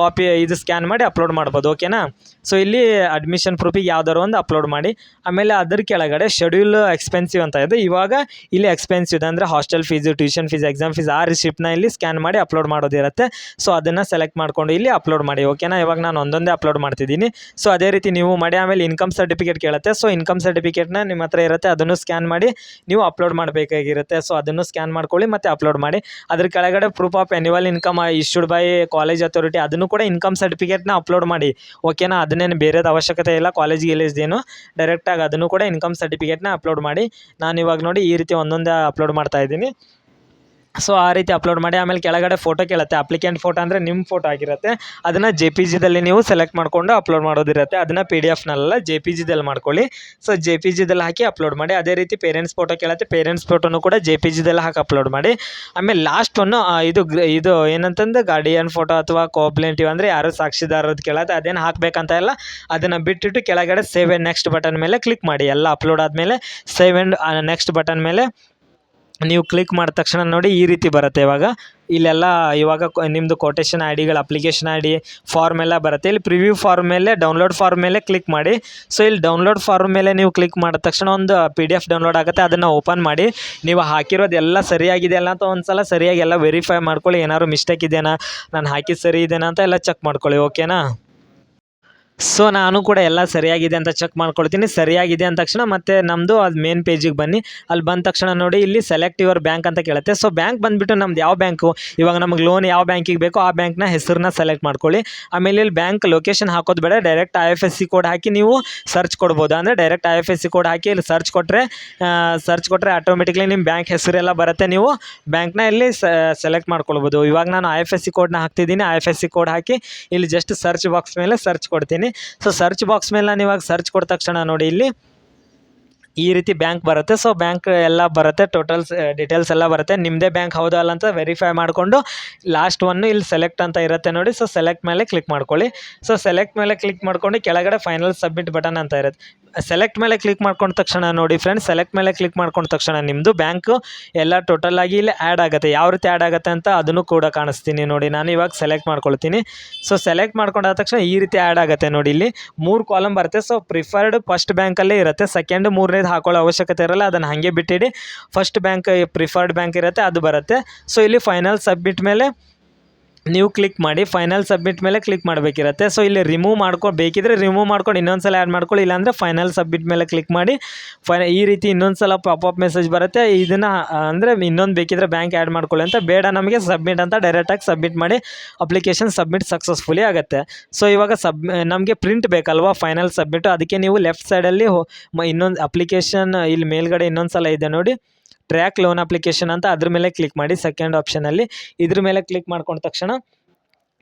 ಕಾಪಿ ಇದು ಸ್ಕ್ಯಾನ್ ಮಾಡಿ ಅಪ್ಲೋಡ್ ಮಾಡ್ಬೋದು ಓಕೆನಾ ಸೊ ಇಲ್ಲಿ ಅಡ್ಮಿಷನ್ ಪ್ರೂಫಿಗೆ ಯಾವ್ದಾರು ಒಂದು ಅಪ್ಲೋಡ್ ಮಾಡಿ. ಆಮೇಲೆ ಅದ್ರ ಕೆಳಗಡೆ ಶೆಡ್ಯೂಲ್ ಎಕ್ಸ್ಪೆನ್ಸಿವ್ ಅಂತ ಇದೆ. ಇವಾಗ ಇಲ್ಲಿ ಎಕ್ಸ್ಪೆನ್ಸಿವ್ ಇದೆ ಅಂದರೆ hostel fees tuition fees exam fees ಆ ರಿಸಿಪ್ಟ್ನ ಇಲ್ಲಿ ಸ್ಕ್ಯಾನ್ ಮಾಡಿ ಅಪ್ಲೋಡ್ ಮಾಡೋದಿರುತ್ತೆ ಸೊ ಅದನ್ನು ಸೆಲೆಕ್ಟ್ ಮಾಡ್ಕೊಂಡು ಇಲ್ಲಿ ಅಪ್ಲೋಡ್ ಮಾಡಿ. ಓಕೆನಾ ಇವಾಗ ನಾನು ಒಂದೊಂದೇ ಅಪ್ಲೋಡ್ ಮಾಡ್ತಿದ್ದೀನಿ. ಸೊ ಅದೇ ರೀತಿ ನೀವು ಮಾಡಿ, ಆಮೇಲೆ ಇನ್ಕಮ್ ಸರ್ಟಿಫಿಕೇಟ್ ಕೇಳುತ್ತೆ. ಸೊ ಇನ್ಕಮ್ ಸರ್ಟಿಫಿಕೇಟ್ನ ನಿಮ್ಮ ಹತ್ರ ಇರುತ್ತೆ. ಅದನ್ನು ಸ್ಕ್ಯಾನ್ ಮಾಡಿ ನೀವು ಅಪ್ಲೋಡ್ ಮಾಡಬೇಕಾಗಿರುತ್ತೆ. ಸೊ ಅದನ್ನು ಸ್ಕ್ಯಾನ್ ಮಾಡ್ಕೊಳ್ಳಿ ಮತ್ತು ಅಪ್ಲೋಡ್ ಮಾಡಿ. ಅದ್ರ ಕೆಳಗಡೆ proof of annual income issued by college authority ಅದನ್ನು ಕೂಡ ಇನ್ಕಮ್ ಸರ್ಟಿಫಿಕೇಟ್ನ ಅಪ್ಲೋಡ್ ಮಾಡಿ. ಓಕೆನಾ ಅದನ್ನೇನು ಬೇರೆದು ಅವಶ್ಯಕತೆ ಇಲ್ಲ ಕಾಲೇಜ್ ಗೀಲೇಜ್ದೇನು ಡೈರೆಕ್ಟಾಗಿ ಅದನ್ನು ಕೂಡ ಇನ್ಕಮ್ ಸರ್ಟಿಫಿಕೇಟ್ನ ಅಪ್ಲೋಡ್ ಮಾಡಿ, ನಾನು ಇವಾಗ ನೋಡಿ ಈ ರೀತಿ ಒಂದೊಂದೇ ಅಪ್ಲೋಡ್ ಮಾಡ್ತಾ ಇದ್ದೀನಿ. ಸೊ ಆ ರೀತಿ ಅಪ್ಲೋಡ್ ಮಾಡಿ, ಆಮೇಲೆ ಕೆಳಗಡೆ ಫೋಟೋ ಕೇಳುತ್ತೆ. ಅಪ್ಲಿಕೆಂಟ್ ಫೋಟೋ ಅಂದರೆ ನಿಮ್ಮ ಫೋಟೋ ಆಗಿರುತ್ತೆ. ಅದನ್ನು ಜೆ ಪಿ ಜಿದಲ್ಲಿ ನೀವು ಸೆಲೆಕ್ಟ್ ಮಾಡಿಕೊಂಡು ಅಪ್ಲೋಡ್ ಮಾಡೋದಿರುತ್ತೆ. ಅದನ್ನು ಪಿ ಡಿ ಎಫ್ನಲ್ಲ ಜೆ ಪಿ ಜಿದಲ್ಲಿ ಮಾಡ್ಕೊಳ್ಳಿ. ಸೊ ಜೆ ಪಿ ಜಿದಲ್ಲಿ ಹಾಕಿ ಅಪ್ಲೋಡ್ ಮಾಡಿ. ಅದೇ ರೀತಿ ಪೇರೆಂಟ್ಸ್ ಫೋಟೋ ಕೇಳುತ್ತೆ. ಪೇರೆಂಟ್ಸ್ ಫೋಟೋನು ಕೂಡ ಜೆ ಪಿ ಜಿದಲ್ಲಿ ಹಾಕಿ ಅಪ್ಲೋಡ್ ಮಾಡಿ. ಆಮೇಲೆ ಲಾಸ್ಟ್ ಒನ್ನು ಇದು ಇದು ಏನಂತಂದು? ಗಾರ್ಡಿಯನ್ ಫೋಟೋ ಅಥವಾ ಕೋಪ್ಲೆಂಟಿವ್ ಅಂದರೆ ಯಾರು ಸಾಕ್ಷಿದಾರದ್ದು ಕೇಳುತ್ತೆ. ಅದೇನು ಹಾಕಬೇಕಂತ ಇಲ್ಲ. ಅದನ್ನು ಬಿಟ್ಟುಬಿಟ್ಟು ಕೆಳಗಡೆ ಸೇವ್ ಆ್ಯಂಡ್ ನೆಕ್ಸ್ಟ್ ಬಟನ್ ಮೇಲೆ ಕ್ಲಿಕ್ ಮಾಡಿ. ಎಲ್ಲ ಅಪ್ಲೋಡ್ ಆದಮೇಲೆ ಸೇವ್ ಆ್ಯಂಡ್ ನೆಕ್ಸ್ಟ್ ಬಟನ್ ಮೇಲೆ ನೀವು ಕ್ಲಿಕ್ ಮಾಡಿದ ತಕ್ಷಣ ನೋಡಿ ಈ ರೀತಿ ಬರುತ್ತೆ ಇವಾಗ. ಇಲ್ಲೆಲ್ಲ ಇವಾಗ ನಿಮ್ಮದು ಕೊಟೇಶನ್ ಐ ಡಿಗಳು ಅಪ್ಲಿಕೇಶನ್ ಐ ಡಿ ಫಾರ್ಮ್ ಎಲ್ಲ ಬರುತ್ತೆ. ಇಲ್ಲಿ ಪ್ರಿವ್ಯೂ ಫಾರ್ಮ್ ಮೇಲೆ ಡೌನ್ಲೋಡ್ ಫಾರ್ಮ್ ಮೇಲೆ ಕ್ಲಿಕ್ ಮಾಡಿ. ಸೊ ಇಲ್ಲಿ ಡೌನ್ಲೋಡ್ ಫಾರ್ಮ್ ಮೇಲೆ ನೀವು ಕ್ಲಿಕ್ ಮಾಡಿದ ತಕ್ಷಣ ಒಂದು ಪಿ ಡಿ ಎಫ್ ಡೌನ್ಲೋಡ್ ಆಗುತ್ತೆ. ಅದನ್ನು ಓಪನ್ ಮಾಡಿ. ನೀವು ಹಾಕಿರೋದು ಎಲ್ಲ ಸರಿಯಾಗಿದೆ ಅಲ್ಲ ಅಂತ ಒಂದು ಸಲ ಸರಿಯಾಗಿ ಎಲ್ಲ ವೆರಿಫೈ ಮಾಡ್ಕೊಳ್ಳಿ. ಏನಾದ್ರು ಮಿಸ್ಟೇಕ್ ಇದೆಯಾ? ನಾನು ಹಾಕಿದ್ದು ಸರಿ ಇದೆಯಾ ಅಂತ ಎಲ್ಲ ಚೆಕ್ ಮಾಡ್ಕೊಳ್ಳಿ. ಓಕೆನಾ ಸೊ ನಾನು ಕೂಡ ಎಲ್ಲ ಸರಿಯಾಗಿದೆ ಅಂತ ಚೆಕ್ ಮಾಡ್ಕೊಳ್ತೀನಿ. ಸರಿಯಾಗಿದೆ ಅಂದ ತಕ್ಷಣ ಮತ್ತೆ ನಮ್ಮದು ಅದು ಮೇನ್ ಪೇಜಿಗೆ ಬನ್ನಿ. ಅಲ್ಲಿ ಬಂದ ತಕ್ಷಣ ನೋಡಿ, ಇಲ್ಲಿ ಸೆಲೆಕ್ಟ್ ಯುವರ್ ಬ್ಯಾಂಕ್ ಅಂತ ಕೇಳುತ್ತೆ. ಸೊ ಬ್ಯಾಂಕ್ ಬಂದುಬಿಟ್ಟು ನಮ್ದು ಯಾವ ಬ್ಯಾಂಕು ಇವಾಗ ನಮಗೆ ಲೋನ್ ಯಾವ ಬ್ಯಾಂಕಿಗೆ ಬೇಕೋ ಆ ಬ್ಯಾಂಕ್ನ ಹೆಸರನ್ನ ಸೆಲೆಕ್ಟ್ ಮಾಡ್ಕೊಳ್ಳಿ. ಆಮೇಲೆ ಇಲ್ಲಿ ಬ್ಯಾಂಕ್ ಲೊಕೇಶನ್ ಹಾಕೋದು ಬೇಡ. Direct I F S C code ಹಾಕಿ ನೀವು ಸರ್ಚ್ ಕೊಡ್ಬೋದು? ಅಂದರೆ direct I F S C code ಹಾಕಿ ಇಲ್ಲಿ ಸರ್ಚ್ ಕೊಟ್ಟರೆ ಸರ್ಚ್ ಕೊಟ್ಟರೆ ಆಟೋಮೆಟಿಕ್ಲಿ ನಿಮ್ಮ ಬ್ಯಾಂಕ್ ಹೆಸರೆಲ್ಲ ಬರುತ್ತೆ. ನೀವು ಬ್ಯಾಂಕ್ನ ಇಲ್ಲಿ ಸೆಲೆಕ್ಟ್ ಮಾಡ್ಕೊಳ್ಬೋದು. ಇವಾಗ ನಾನು ಐ ಎಫ್ ಎಸ್ ಸಿ ಕೋಡ್ನ ಹಾಕ್ತಿದ್ದೀನಿ. I F S C code ಹಾಕಿ ಇಲ್ಲಿ ಜಸ್ಟ್ ಸರ್ಚ್ ಬಾಕ್ಸ್ ಮೇಲೆ ಸರ್ಚ್ ಕೊಡ್ತೀನಿ. ಸೊ ಸರ್ಚ್ ಬಾಕ್ಸ್ ಮೇಲೆ ನಾನು ಇವಾಗ ಸರ್ಚ್ ಕೊಟ್ಟ ತಕ್ಷಣ ನೋಡಿ ಇಲ್ಲಿ. ಈ ರೀತಿ ಬ್ಯಾಂಕ್ ಬರುತ್ತೆ. ಸೊ ಬ್ಯಾಂಕ್ ಎಲ್ಲ ಬರುತ್ತೆ. ಟೋಟಲ್ಸ್ ಡೀಟೇಲ್ಸ್ ಎಲ್ಲ ಬರುತ್ತೆ. ನಿಮ್ಮದೇ ಬ್ಯಾಂಕ್ ಹೌದಾ ಅಲ್ಲ ಅಂತ ವೆರಿಫೈ ಮಾಡಿಕೊಂಡು ಲಾಸ್ಟ್ ಒನ್ನು ಇಲ್ಲಿ ಸೆಲೆಕ್ಟ್ ಅಂತ ಇರುತ್ತೆ ನೋಡಿ. ಸೊ ಸೆಲೆಕ್ಟ್ ಮೇಲೆ ಕ್ಲಿಕ್ ಮಾಡ್ಕೊಳ್ಳಿ. ಸೊ ಸೆಲೆಕ್ಟ್ ಮೇಲೆ ಕ್ಲಿಕ್ ಮಾಡ್ಕೊಂಡು ಕೆಳಗಡೆ ಫೈನಲ್ ಸಬ್ಮಿಟ್ ಬಟನ್ ಅಂತ ಇರುತ್ತೆ. ಸೆಲೆಕ್ಟ್ ಮೇಲೆ ಕ್ಲಿಕ್ ಮಾಡ್ಕೊಂಡ ತಕ್ಷಣ ನೋಡಿ ಫ್ರೆಂಡ್ಸ್ ಸೆಲೆಕ್ಟ್ ಮೇಲೆ ಕ್ಲಿಕ್ ಮಾಡ್ಕೊಂಡ ತಕ್ಷಣ ನಿಮ್ಮದು ಬ್ಯಾಂಕು ಎಲ್ಲ ಟೋಟಲ್ ಆಗಿ ಇಲ್ಲಿ ಆ್ಯಡ್ ಆಗುತ್ತೆ. ಯಾವ ರೀತಿ ಆ್ಯಡ್ ಆಗುತ್ತೆ ಅಂತ ಅದನ್ನು ಕೂಡ ಕಾಣಿಸ್ತೀನಿ ನೋಡಿ. ನಾನು ಇವಾಗ ಸೆಲೆಕ್ಟ್ ಮಾಡ್ಕೊಳ್ತೀನಿ. ಸೊ ಸೆಲೆಕ್ಟ್ ಮಾಡ್ಕೊಂಡಾದ ತಕ್ಷಣ ಈ ರೀತಿ ಆ್ಯಡ್ ಆಗುತ್ತೆ ನೋಡಿ. ಇಲ್ಲಿ ಮೂರು ಕಾಲಮ್ ಬರುತ್ತೆ. ಸೊ ಪ್ರಿಫರ್ಡ್ ಫಸ್ಟ್ ಬ್ಯಾಂಕಲ್ಲೇ ಇರುತ್ತೆ. ಸೆಕೆಂಡ್ ಮೂರನೇದು ಹಾಕೊಳ್ಳೋ ಅವಶ್ಯಕತೆ ಇರಲ್ಲ, ಅದನ್ನು ಹಾಗೆ ಬಿಟ್ಟಿಡಿ. ಫಸ್ಟ್ ಬ್ಯಾಂಕ್ ಪ್ರಿಫರ್ಡ್ ಬ್ಯಾಂಕ್ ಇರುತ್ತೆ, ಅದು ಬರುತ್ತೆ. ಸೊ ಇಲ್ಲಿ ಫೈನಲ್ ಸಬ್ಮಿಟ್ ಮೇಲೆ ನೀವು ಕ್ಲಿಕ್ ಮಾಡಿ ಫೈನಲ್ ಸಬ್ಮಿಟ್ ಮೇಲೆ ಕ್ಲಿಕ್ ಮಾಡಬೇಕಿರುತ್ತೆ. ಸೊ ಇಲ್ಲಿ ರಿಮೂವ್ ಮಾಡ್ಕೊಂಡು ಬೇಕಿದ್ರೆ ರಿಮೂವ್ ಮಾಡ್ಕೊಂಡು ಇನ್ನೊಂದು ಸಲ ಆ್ಯಡ್ ಮಾಡ್ಕೊಳ್ಳಿ. ಇಲ್ಲಾಂದರೆ ಫೈನಲ್ ಸಬ್ಮಿಟ್ ಮೇಲೆ ಕ್ಲಿಕ್ ಮಾಡಿ ಫೈ ಈ ರೀತಿ ಇನ್ನೊಂದು ಸಲ ಪಾಪಪ್ ಮೆಸೇಜ್ ಬರುತ್ತೆ. ಇದನ್ನು, ಅಂದರೆ ಇನ್ನೊಂದು ಬೇಕಿದ್ರೆ ಬ್ಯಾಂಕ್ ಆ್ಯಡ್ ಮಾಡ್ಕೊಳ್ಳಿ ಅಂತ. ಬೇಡ ನಮಗೆ ಸಬ್ಮಿಟ್ ಅಂತ ಡೈರೆಕ್ಟಾಗಿ ಸಬ್ಮಿಟ್ ಮಾಡಿ ಅಪ್ಲಿಕೇಶನ್ ಸಬ್ಮಿಟ್ ಸಕ್ಸಸ್ಫುಲಿ ಆಗುತ್ತೆ. ಸೊ ಇವಾಗ ಸಬ್ ನಮಗೆ ಪ್ರಿಂಟ್ ಬೇಕಲ್ವಾ ಫೈನಲ್ ಸಬ್ಮಿಟ್ ಅದಕ್ಕೆ ನೀವು ಲೆಫ್ಟ್ ಸೈಡಲ್ಲಿ ಇನ್ನೊಂದು ಅಪ್ಲಿಕೇಶನ್ ಇಲ್ಲಿ ಮೇಲ್ಗಡೆ ಇನ್ನೊಂದು ಸಲ ಇದೆ ನೋಡಿ. ಟ್ರ್ಯಾಕ್ ಲೋನ್ ಅಪ್ಲಿಕೇಶನ್ ಅಂತ ಅದ್ರ ಮೇಲೆ ಕ್ಲಿಕ್ ಮಾಡಿ ಸೆಕೆಂಡ್ ಆಪ್ಷನಲ್ಲಿ ಇದ್ರ ಮೇಲೆ ಕ್ಲಿಕ್ ಮಾಡ್ಕೊಂಡ ತಕ್ಷಣ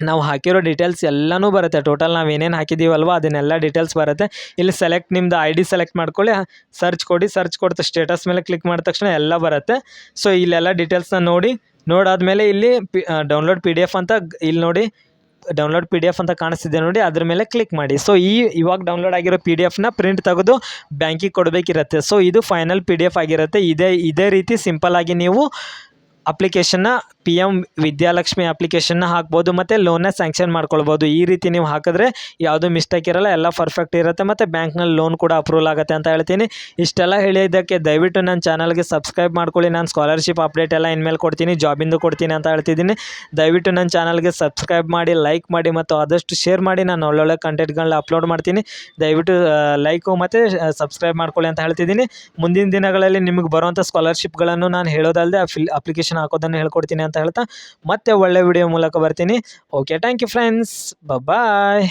ನಾವು ಹಾಕಿರೋ ಡೀಟೇಲ್ಸ್ ಎಲ್ಲನೂ ಬರುತ್ತೆ. ಟೋಟಲ್ ನಾವು ಏನೇನು ಹಾಕಿದ್ದೀವಲ್ವ ಅದನ್ನೆಲ್ಲ ಡೀಟೇಲ್ಸ್ ಬರುತ್ತೆ. ಇಲ್ಲಿ ಸೆಲೆಕ್ಟ್ ನಿಮ್ಮದು ಐ ಡಿ ಸೆಲೆಕ್ಟ್ ಮಾಡ್ಕೊಳ್ಳಿ. ಸರ್ಚ್ ಕೊಡಿ. ಸರ್ಚ್ ಕೊಡ್ತಾ ಸ್ಟೇಟಸ್ ಮೇಲೆ ಕ್ಲಿಕ್ ಮಾಡಿದ ತಕ್ಷಣ ಎಲ್ಲ ಬರುತ್ತೆ. ಸೊ ಇಲ್ಲೆಲ್ಲ ಡೀಟೇಲ್ಸ್ನ ನೋಡಿ. ನೋಡಾದ್ಮೇಲೆ ಇಲ್ಲಿ P download P D F ಅಂತ ಇಲ್ಲಿ ನೋಡಿ. ಡೌನ್ಲೋಡ್ ಪಿ ಡಿ ಎಫ್ ಅಂತ ಕಾಣಿಸ್ತಿದೆ ನೋಡಿ, ಅದ್ರ ಮೇಲೆ ಕ್ಲಿಕ್ ಮಾಡಿ. ಸೊ ಈ ಇವಾಗ ಡೌನ್ಲೋಡ್ ಆಗಿರೋ ಪಿ ಡಿ ಎಫ್ನ ಪ್ರಿಂಟ್ ತೆಗೆದು ಬ್ಯಾಂಕಿಗೆ ಕೊಡಬೇಕಿರತ್ತೆ. ಸೊ ಇದು ಫೈನಲ್ ಪಿ ಡಿ ಎಫ್ ಆಗಿರುತ್ತೆ. ಇದೇ ಇದೇ ರೀತಿ ಸಿಂಪಲ್ ಆಗಿ ನೀವು ಅಪ್ಲಿಕೇಶನ್ನ ಪಿ ಎಂ ವಿದ್ಯಾಲಕ್ಷ್ಮಿ ಅಪ್ಲಿಕೇಶನ್ನ ಹಾಕ್ಬೋದು ಮತ್ತು ಲೋನ್ನ ಸ್ಯಾಂಕ್ಷನ್ ಮಾಡ್ಕೊಳ್ಬೋದು. ಈ ರೀತಿ ನೀವು ಹಾಕಿದ್ರೆ ಯಾವುದೂ ಮಿಸ್ಟೇಕ್ ಇರಲ್ಲ, ಎಲ್ಲ ಪರ್ಫೆಕ್ಟ್ ಇರುತ್ತೆ ಮತ್ತು ಬ್ಯಾಂಕ್ನಲ್ಲಿ ಲೋನ್ ಕೂಡ ಅಪ್ರೂವಲ್ ಆಗುತ್ತೆ ಅಂತ ಹೇಳ್ತೀನಿ. ಇಷ್ಟೆಲ್ಲ ಹೇಳಿದ್ದಕ್ಕೆ ದಯವಿಟ್ಟು ನನ್ನ ಚಾನಲ್ಗೆ ಸಬ್ಸ್ಕ್ರೈಬ್ ಮಾಡ್ಕೊಳ್ಳಿ. ನಾನು ಸ್ಕಾಲರ್ಶಿಪ್ ಅಪ್ಡೇಟ್ ಎಲ್ಲ ಇನ್ಮೇಲೆ ಕೊಡ್ತೀನಿ ಜಾಬಿಂದು ಕೊಡ್ತೀನಿ ಅಂತ ಹೇಳ್ತಿದ್ದೀನಿ. ದಯವಿಟ್ಟು ನನ್ನ ಚಾನಲ್ಗೆ ಸಬ್ಸ್ಕ್ರೈಬ್ ಮಾಡಿ ಲೈಕ್ ಮಾಡಿ ಮತ್ತು ಆದಷ್ಟು ಶೇರ್ ಮಾಡಿ. ನಾನು ಒಳ್ಳೊಳ್ಳೆ ಕಂಟೆಂಟ್ಗಳನ್ನ ಅಪ್ಲೋಡ್ ಮಾಡ್ತೀನಿ. ದಯವಿಟ್ಟು ಲೈಕು ಮತ್ತು ಸಬ್ಸ್ಕ್ರೈಬ್ ಮಾಡ್ಕೊಳ್ಳಿ ಅಂತ ಹೇಳ್ತಿದ್ದೀನಿ. ಮುಂದಿನ ದಿನಗಳಲ್ಲಿ ನಿಮಗೆ ಬರುವಂಥ ಸ್ಕಾಲರ್ಶಿಪ್ಗಳನ್ನು ನಾನು ಹೇಳೋದಲ್ಲದೆ ಫಿಲ್ ಅಪ್ಲಿಕೇಶನ್ ಹಾಕೋದನ್ನು ಹೇಳ್ಕೊಡ್ತೀನಿ ಅಂತ ಹೇಳ್ತಾ ಮತ್ತೆ ಒಳ್ಳೆ ವಿಡಿಯೋ ಮೂಲಕ ಬರ್ತೀನಿ. Okay thank you friends bye